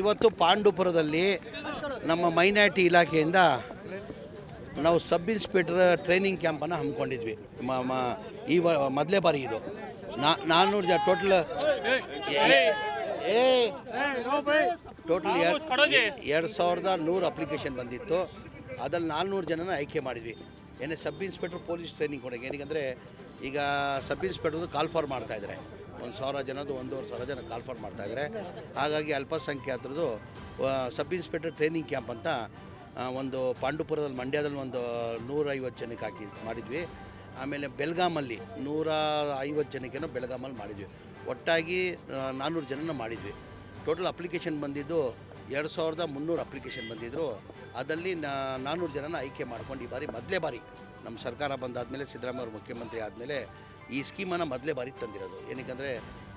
ಇವತ್ತು ಪಾಂಡುಪುರದಲ್ಲಿ ನಮ್ಮ ಮೈನಾರಿಟಿ ಇಲಾಖೆಯಿಂದ ನಾವು ಸಬ್ ಇನ್ಸ್ಪೆಕ್ಟರ್ ಟ್ರೈನಿಂಗ್ ಕ್ಯಾಂಪನ್ನು ಹಮ್ಮಿಕೊಂಡಿದ್ವಿ. ಈ ಮೊದಲೇ ಬಾರಿ ಇದು. ನಾ ನಾನ್ನೂರು ಜನ ಟೋಟಲ್ ಟೋಟಲ್ ಎರಡು ಸಾವಿರದ ನೂರು ಅಪ್ಲಿಕೇಶನ್ ಬಂದಿತ್ತು. ಅದ್ರಲ್ಲಿ ನಾಲ್ನೂರು ಜನನ ಆಯ್ಕೆ ಮಾಡಿದ್ವಿ. ಏನೇ ಸಬ್ ಇನ್ಸ್ಪೆಕ್ಟರ್ ಪೊಲೀಸ್ ಟ್ರೈನಿಂಗ್ ಕೊಡೋಕೆ ಏನಕ್ಕೆ ಈಗ ಸಬ್ ಇನ್ಸ್ಪೆಕ್ಟರ್ದು ಕಾಲ್ ಫಾರ್ ಮಾಡ್ತಾ ಇದ್ದಾರೆ. ಒಂದು ಸಾವಿರ ಜನದ್ದು ಒಂದೂವರೆ ಸಾವಿರ ಜನ ಕಾಲ್ಫರ್ ಮಾಡ್ತಾ ಇದ್ದಾರೆ. ಹಾಗಾಗಿ ಅಲ್ಪಸಂಖ್ಯಾತರದ್ದು ಸಬ್ ಇನ್ಸ್ಪೆಕ್ಟರ್ ಟ್ರೈನಿಂಗ್ ಕ್ಯಾಂಪ್ ಅಂತ ಒಂದು ಪಾಂಡುಪುರದಲ್ಲಿ, ಮಂಡ್ಯದಲ್ಲಿ ಒಂದು ನೂರೈವತ್ತು ಜನಕ್ಕೆ ಹಾಕಿ, ಮಾಡಿದ್ವಿ. ಆಮೇಲೆ ಬೆಲ್ಗಾಮಲ್ಲಿ ನೂರ ಐವತ್ತು ಜನಕ್ಕೇನೋ ಬೆಳಗಾಮಲ್ಲಿ ಮಾಡಿದ್ವಿ. ಒಟ್ಟಾಗಿ ನಾನ್ನೂರು ಜನನ ಮಾಡಿದ್ವಿ. ಟೋಟಲ್ ಅಪ್ಲಿಕೇಶನ್ ಬಂದಿದ್ದು ಎರಡು ಸಾವಿರದ ಮುನ್ನೂರು ಅಪ್ಲಿಕೇಶನ್ ಬಂದಿದ್ದರು ಅದರಲ್ಲಿ ನಾನ್ನೂರು ಜನನ ಆಯ್ಕೆ ಮಾಡ್ಕೊಂಡು ಈ ಬಾರಿ ಮೊದಲೇ ಬಾರಿ ನಮ್ಮ ಸರ್ಕಾರ ಬಂದಾದಮೇಲೆ, ಸಿದ್ದರಾಮಯ್ಯ ಮುಖ್ಯಮಂತ್ರಿ ಆದಮೇಲೆ ಈ ಸ್ಕೀಮನ್ನು ಮೊದಲೇ ಬಾರಿ ತಂದಿರೋದು. ಏನಕ್ಕೆ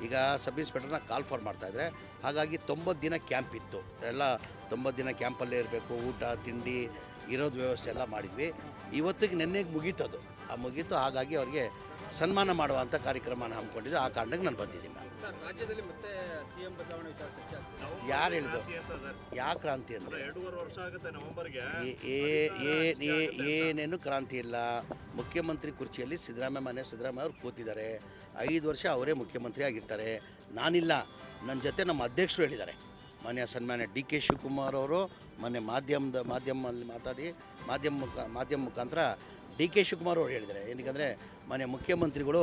ಈಗ ಸಬ್ ಇನ್ಸ್ಪೆಕ್ಟರ್ನ ಕಾಲ್ ಫಾರ್ ಮಾಡ್ತಾಯಿದ್ರೆ ಹಾಗಾಗಿ ತೊಂಬತ್ತು ದಿನ ಕ್ಯಾಂಪ್ ಇತ್ತು. ಎಲ್ಲ ತೊಂಬತ್ತು ದಿನ ಕ್ಯಾಂಪಲ್ಲೇ ಇರಬೇಕು, ಊಟ, ತಿಂಡಿ ಇರೋದು ವ್ಯವಸ್ಥೆ ಎಲ್ಲ ಮಾಡಿದ್ವಿ. ಇವತ್ತಿಗೆ ನೆನ್ನೆಗೆ ಮುಗೀತದು. ಆ ಮುಗೀತು, ಹಾಗಾಗಿ ಅವ್ರಿಗೆ ಸನ್ಮಾನ ಮಾಡುವಂಥ ಕಾರ್ಯಕ್ರಮನ ಹಮ್ಮಿಕೊಂಡಿದ್ದೆ. ಆ ಕಾರಣಕ್ಕೆ ನಾನು ಬಂದಿದ್ದೀನಿ ನಾನು ಸರ್ ರಾಜ್ಯದಲ್ಲಿ ಮತ್ತೆ ಸಿಎಂ ಬದಲಾವಣೆ ವಿಚಾರ ಚರ್ಚೆ ಆಗ್ತಿದೆ. ಯಾರು ಹೇಳಿದ್ರು ಯಾವ ಕ್ರಾಂತಿ ಅಂದರೆ ಎರಡೂವರೆ ವರ್ಷ ಆಗುತ್ತೆ ನವೆಂಬರ್ಗೆ. ಏ- ಏ- ಏ- ಏ- ಏನೇನು ಕ್ರಾಂತಿ ಇಲ್ಲ. ಮುಖ್ಯಮಂತ್ರಿ ಕುರ್ಚಿಯಲ್ಲಿ ಸಿದ್ದರಾಮಯ್ಯ ಮನೆ ಸಿದ್ದರಾಮಯ್ಯ ಅವರು ಕೂತಿದ್ದಾರೆ. ಐದು ವರ್ಷ ಅವರೇ ಮುಖ್ಯಮಂತ್ರಿ ಆಗಿರ್ತಾರೆ. ನಾನಿಲ್ಲ. ನನ್ನ ಜೊತೆ ನಮ್ಮ ಅಧ್ಯಕ್ಷರು ಹೇಳಿದ್ದಾರೆ. ಮಾನ್ಯ ಸನ್ಮಾನ್ಯ ಡಿ ಕೆ ಶಿವಕುಮಾರ್ ಅವರು ಮೊನ್ನೆ ಮಾಧ್ಯಮದ ಮಾಧ್ಯಮದಲ್ಲಿ ಮಾತಾಡಿ ಮಾಧ್ಯಮ ಮುಖ ಮಾಧ್ಯಮ ಮುಖಾಂತರ ಡಿ ಕೆ ಶಿವಕುಮಾರ್ ಅವರು ಹೇಳಿದ್ದಾರೆ. ಏನಕ್ಕೆ ಮನೆ ಮುಖ್ಯಮಂತ್ರಿಗಳು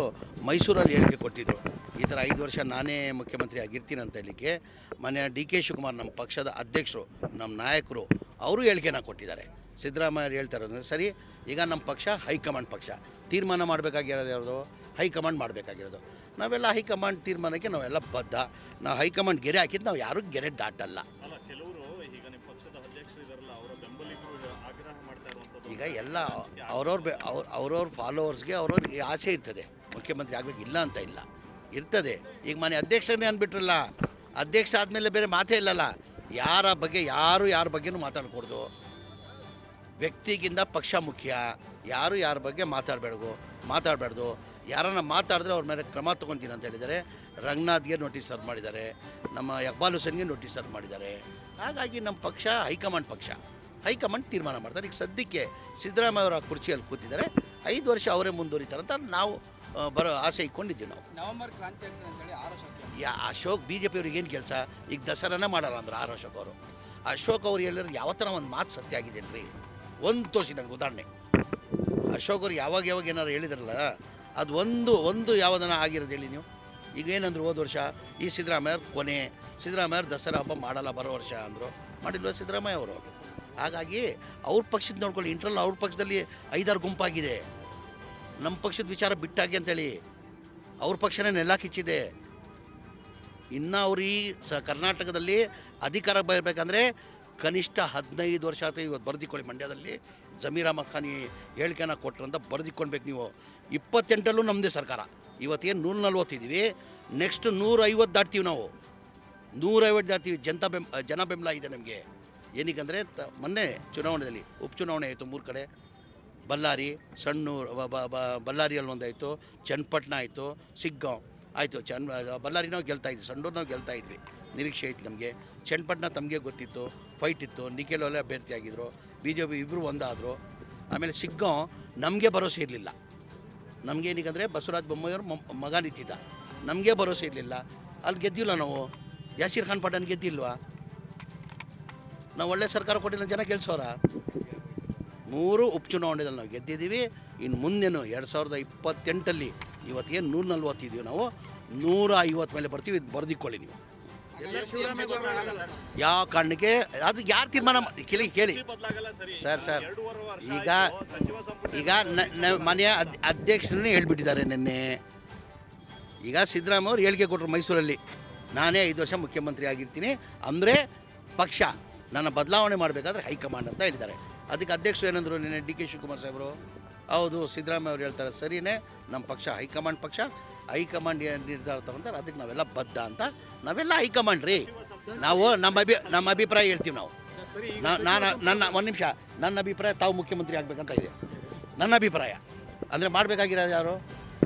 ಮೈಸೂರಲ್ಲಿ ಹೇಳಿಕೆ ಕೊಟ್ಟಿದ್ದರು ಈ ಥರ ಐದು ವರ್ಷ ನಾನೇ ಮುಖ್ಯಮಂತ್ರಿ ಆಗಿರ್ತೀನಿ ಅಂತ ಹೇಳಲಿಕ್ಕೆ ಮನೆ ಡಿ ಕೆ ಶಿವಕುಮಾರ್ ನಮ್ಮ ಪಕ್ಷದ ಅಧ್ಯಕ್ಷರು, ನಮ್ಮ ನಾಯಕರು ಅವರು ಹೇಳಿಕೆನ ಕೊಟ್ಟಿದ್ದಾರೆ. ಸಿದ್ದರಾಮಯ್ಯ ಇರೋದು ಸರಿ, ಈಗ ನಮ್ಮ ಪಕ್ಷ ಹೈಕಮಾಂಡ್ ಪಕ್ಷ. ತೀರ್ಮಾನ ಮಾಡಬೇಕಾಗಿರೋದು ಯಾವುದು ಹೈಕಮಾಂಡ್ ಮಾಡಬೇಕಾಗಿರೋದು. ನಾವೆಲ್ಲ ಹೈಕಮಾಂಡ್ ತೀರ್ಮಾನಕ್ಕೆ ನಾವೆಲ್ಲ ಬದ್ಧ. ನಾವು ಹೈಕಮಾಂಡ್ ಗೆರೆ ಹಾಕಿದ್ದು ನಾವು ಯಾರೂ ಗೆರೆ ದಾಟಲ್ಲ. ಈಗ ಎಲ್ಲ ಅವ್ರವ್ರ ಬೆ ಅವ್ರ ಅವ್ರವ್ರ ಫಾಲೋವರ್ಸ್ಗೆ ಅವ್ರವ್ರಿಗೆ ಆಸೆ ಇರ್ತದೆ. ಮುಖ್ಯಮಂತ್ರಿ ಆಗಬೇಕು ಇಲ್ಲ ಅಂತ ಇಲ್ಲ. ಇರ್ತದೆ. ಈಗ ಮನೆ ಅಧ್ಯಕ್ಷನೇ ಅಂದ್ಬಿಟ್ರಲ್ಲ ಅಧ್ಯಕ್ಷ ಆದಮೇಲೆ ಬೇರೆ ಮಾತೇ ಇಲ್ಲಲ್ಲ. ಯಾರ ಬಗ್ಗೆ ಯಾರು ಯಾರ ಬಗ್ಗೆನೂ ಮಾತಾಡಕೂಡ್ದು ವ್ಯಕ್ತಿಗಿಂತ ಪಕ್ಷ ಮುಖ್ಯ. ಯಾರು ಯಾರ ಬಗ್ಗೆ ಮಾತಾಡಬೇಡ್ದು ಮಾತಾಡಬಾರ್ದು. ಯಾರನ್ನ ಮಾತಾಡಿದ್ರೆ ಅವ್ರ ಮೇಲೆ ಕ್ರಮ ತೊಗೊತೀನಿ ಅಂತ ಹೇಳಿದ್ದಾರೆ. ರಂಗನಾಥ್ಗೆ ನೋಟಿಸ್ ಸರ್ವ್ ಮಾಡಿದ್ದಾರೆ. ನಮ್ಮ ಇಕ್ಬಾಲ್ ಹುಸೇನ್ಗೆ ನೋಟಿಸ್ ಸರ್ವ್ ಮಾಡಿದ್ದಾರೆ. ಹಾಗಾಗಿ ನಮ್ಮ ಪಕ್ಷ ಹೈಕಮಾಂಡ್ ಪಕ್ಷ. ಹೈಕಮಾಂಡ್ ತೀರ್ಮಾನ ಮಾಡ್ತಾರೆ. ಈಗ ಸದ್ಯಕ್ಕೆ ಸಿದ್ದರಾಮಯ್ಯ ಅವರ ಕುರ್ಚಿಯಲ್ಲಿ ಕೂತಿದ್ದಾರೆ. ಐದು ವರ್ಷ ಅವರೇ ಮುಂದುವರಿತಾರೆ ಅಂತ ನಾವು ಬರೋ ಆಸೆ ಇಟ್ಕೊಂಡಿದ್ದೀವಿ ನಾವು. ನವೆಂಬರ್ ಕ್ರಾಂತಿ ಯಾ ಅಶೋಕ್ ಬಿ ಜೆ ಪಿಯವ್ರಿಗೆ ಏನು ಕೆಲಸ? ಈಗ ದಸರಾನೇ ಮಾಡಲ್ಲ ಅಂದ್ರೆ ಆರ್ ಅಶೋಕ್ ಅವರು. ಅಶೋಕ್ ಅವ್ರು ಹೇಳಿದ್ರೆ ಯಾವ ಥರ ಒಂದು ಮಾತು ಸತ್ಯ ಆಗಿದೆ ರೀ ಒಂದು ತೋರಿಸಿ ನನಗೆ ಉದಾಹರಣೆ. ಅಶೋಕ್ ಅವ್ರು ಯಾವಾಗ ಯಾವಾಗ ಏನಾರು ಹೇಳಿದ್ರಲ್ಲ ಅದು ಒಂದು ಒಂದು ಯಾವುದನ್ನ ಆಗಿರೋದು ಹೇಳಿ ನೀವು. ಈಗ ಏನಂದ್ರು ಹೋದ ವರ್ಷ ಈ ಸಿದ್ದರಾಮಯ್ಯ ಕೊನೆ ಸಿದ್ದರಾಮಯ್ಯ ದಸರಾ ಹಬ್ಬ ಮಾಡಲ್ಲ ಬರೋ ವರ್ಷ ಅಂದರು. ಮಾಡಿಲ್ವ ಸಿದ್ದರಾಮಯ್ಯ ಅವರು? ಹಾಗಾಗಿ ಅವ್ರ ಪಕ್ಷದ ನೋಡ್ಕೊಳ್ಳಿ ಇಂಟ್ರಲ್ ಅವ್ರ ಪಕ್ಷದಲ್ಲಿ ಐದಾರು ಗುಂಪಾಗಿದೆ. ನಮ್ಮ ಪಕ್ಷದ ವಿಚಾರ ಬಿಟ್ಟಾಗಿ ಅಂತೇಳಿ ಅವ್ರ ಪಕ್ಷನೇ ನೆಲ ಕಿಚ್ಚಿದೆ. ಇನ್ನು ಅವ್ರು ಈ ಸ ಕರ್ನಾಟಕದಲ್ಲಿ ಅಧಿಕಾರ ಬರಬೇಕಂದ್ರೆ ಕನಿಷ್ಠ ಹದಿನೈದು ವರ್ಷ ಆಯ್ತು ಇವತ್ತು ಬರೆದಿಕೊಳ್ಳಿ ಮಂಡ್ಯದಲ್ಲಿ. ಜಮೀರ್ ಅಹಮದ್ ಖಾನಿ ಹೇಳಿಕೆನ ಕೊಟ್ರಂತ ಬರೆದಿಕ್ಕೊಳ್ಬೇಕು ನೀವು. ಇಪ್ಪತ್ತೆಂಟಲ್ಲೂ ನಮ್ಮದೇ ಸರ್ಕಾರ. ಇವತ್ತೇನು ನೂರ ನಲ್ವತ್ತಿದ್ದೀವಿ ನೆಕ್ಸ್ಟ್ ನೂರೈವತ್ತು ದಾಟ್ತೀವಿ ನಾವು. ನೂರೈವತ್ತು ದಾಟ್ತೀವಿ ಜನತಾ ಬೆಂ ಜನ ಬೆಂಬಲ ಇದೆ ನಮಗೆ. ಏನಕ್ಕಂದರೆ ತ, ಮೊನ್ನೆ ಚುನಾವಣೆಯಲ್ಲಿ ಉಪಚುನಾವಣೆ ಆಯಿತು ಮೂರು ಕಡೆ. ಬಳ್ಳಾರಿ, ಸಣ್ಣೂರು ಬಳ್ಳಾರಿಯಲ್ಲಿ ಒಂದಾಯಿತು, ಚನ್ನಪಟ್ಟಣ ಆಯಿತು, ಸಿಗ್ಗಾಂವ್ ಆಯಿತು. ಚನ್ ಬಳ್ಳಾರಿ ನಾವು ಗೆಲ್ತಾ ಇದ್ವಿ ಸಣ್ಣೂರು ನಾವು ಗೆಲ್ತಾ ಇದ್ವಿ. ನಿರೀಕ್ಷೆ ಇತ್ತು ನಮಗೆ. ಚನ್ನಪಟ್ಟಣ ತಮಗೆ ಗೊತ್ತಿತ್ತು ಫೈಟ್ ಇತ್ತು ನಿಖಿಲ್ ಒಲೆ ಅಭ್ಯರ್ಥಿ ಆಗಿದ್ದರು ಬಿ ಜೆ ಪಿ ಇಬ್ಬರು ಒಂದಾದರು. ಆಮೇಲೆ ಸಿಗ್ಗಾಂವ್ ನಮಗೆ ಭರೋಸೆ ಇರಲಿಲ್ಲ. ನಮಗೇನಿಗಂದರೆ ಬಸವರಾಜ ಬೊಮ್ಮಾಯಿಯವ್ರ ಮೊಮ್- ಮಗ ನಿಂತಿದ್ದ. ನಮಗೆ ಭರೋಸೆ ಇರಲಿಲ್ಲ. ಅಲ್ಲಿ ಗೆದ್ದಿಲ್ಲ ನಾವು. ಯಾಸೀರ್ ಖಾನ್ ಪಟ್ಟಣ ಗೆದ್ದಿಲ್ವಾ? ನಾವು ಒಳ್ಳೆ ಸರ್ಕಾರ ಕೊಟ್ಟಿಲ್ಲ ಜನ ಗೆಲ್ಸೋರ? ಮೂರು ಉಪಚುನಾವಣೆಯಲ್ಲಿ ನಾವು ಗೆದ್ದಿದ್ದೀವಿ. ಇನ್ನು ಮುಂದೇನು ಎರಡು ಸಾವಿರದ ಇಪ್ಪತ್ತೆಂಟಲ್ಲಿ ಇವತ್ತೇನು ನೂರ ನಲ್ವತ್ತಿದ್ದೀವಿ ನಾವು. ನೂರ ಐವತ್ತು ಮೇಲೆ ಬರ್ತೀವಿ ಇದು ಬರೆದಿಕೊಳ್ಳಿ ನೀವು. ಯಾವ ಕಾರಣಕ್ಕೆ ಅದು ಯಾರು ತೀರ್ಮಾನ ಮಾಡಿ ಕೇಳಿ ಕೇಳಿ. ಸರಿ ಸರ್ ಈಗ ಈಗ ಮನೆಯ ಅಧ್ಯಕ್ಷರನ್ನೇ ಹೇಳ್ಬಿಟ್ಟಿದ್ದಾರೆ ನಿನ್ನೆ. ಈಗ ಸಿದ್ದರಾಮಯ್ಯ ಅವ್ರು ಹೇಳಿಕೆ ಕೊಟ್ಟರು ಮೈಸೂರಲ್ಲಿ. ನಾನೇ ಐದು ವರ್ಷ ಮುಖ್ಯಮಂತ್ರಿ ಆಗಿರ್ತೀನಿ. ಅಂದರೆ ಪಕ್ಷ ನನ್ನ ಬದಲಾವಣೆ ಮಾಡಬೇಕಾದ್ರೆ ಹೈಕಮಾಂಡ್ ಅಂತ ಹೇಳಿದ್ದಾರೆ. ಅದಕ್ಕೆ ಅಧ್ಯಕ್ಷರು ಏನಂದರು ನಿನ್ನೆ ಡಿ ಕೆ ಶಿವಕುಮಾರ್ ಸಾಹೇಬರು? ಹೌದು, ಸಿದ್ದರಾಮಯ್ಯ ಅವರು ಹೇಳ್ತಾರೆ ಸರಿಯೇ ನಮ್ಮ ಪಕ್ಷ ಹೈಕಮಾಂಡ್ ಪಕ್ಷ, ಹೈಕಮಾಂಡ್ ಏನು ನಿರ್ಧಾರ ತಗೊಂತಾರೆ, ಅದಕ್ಕೆ ನಾವೆಲ್ಲ ಬದ್ಧ ಅಂತ, ನಾವೆಲ್ಲ ಹೈಕಮಾಂಡ್ ರೀ. ನಾವು ನಮ್ಮ ಅಭಿ, ನಮ್ಮ ಅಭಿಪ್ರಾಯ ಹೇಳ್ತೀವಿ ನಾವು. ನಾನು, ನನ್ನ, ಒಂದು ನಿಮಿಷ, ನನ್ನ ಅಭಿಪ್ರಾಯ ತಾವು ಮುಖ್ಯಮಂತ್ರಿ ಆಗಬೇಕಂತ ಇದೆ. ನನ್ನ ಅಭಿಪ್ರಾಯ. ಅಂದರೆ ಮಾಡಬೇಕಾಗಿರೋದು ಯಾರು?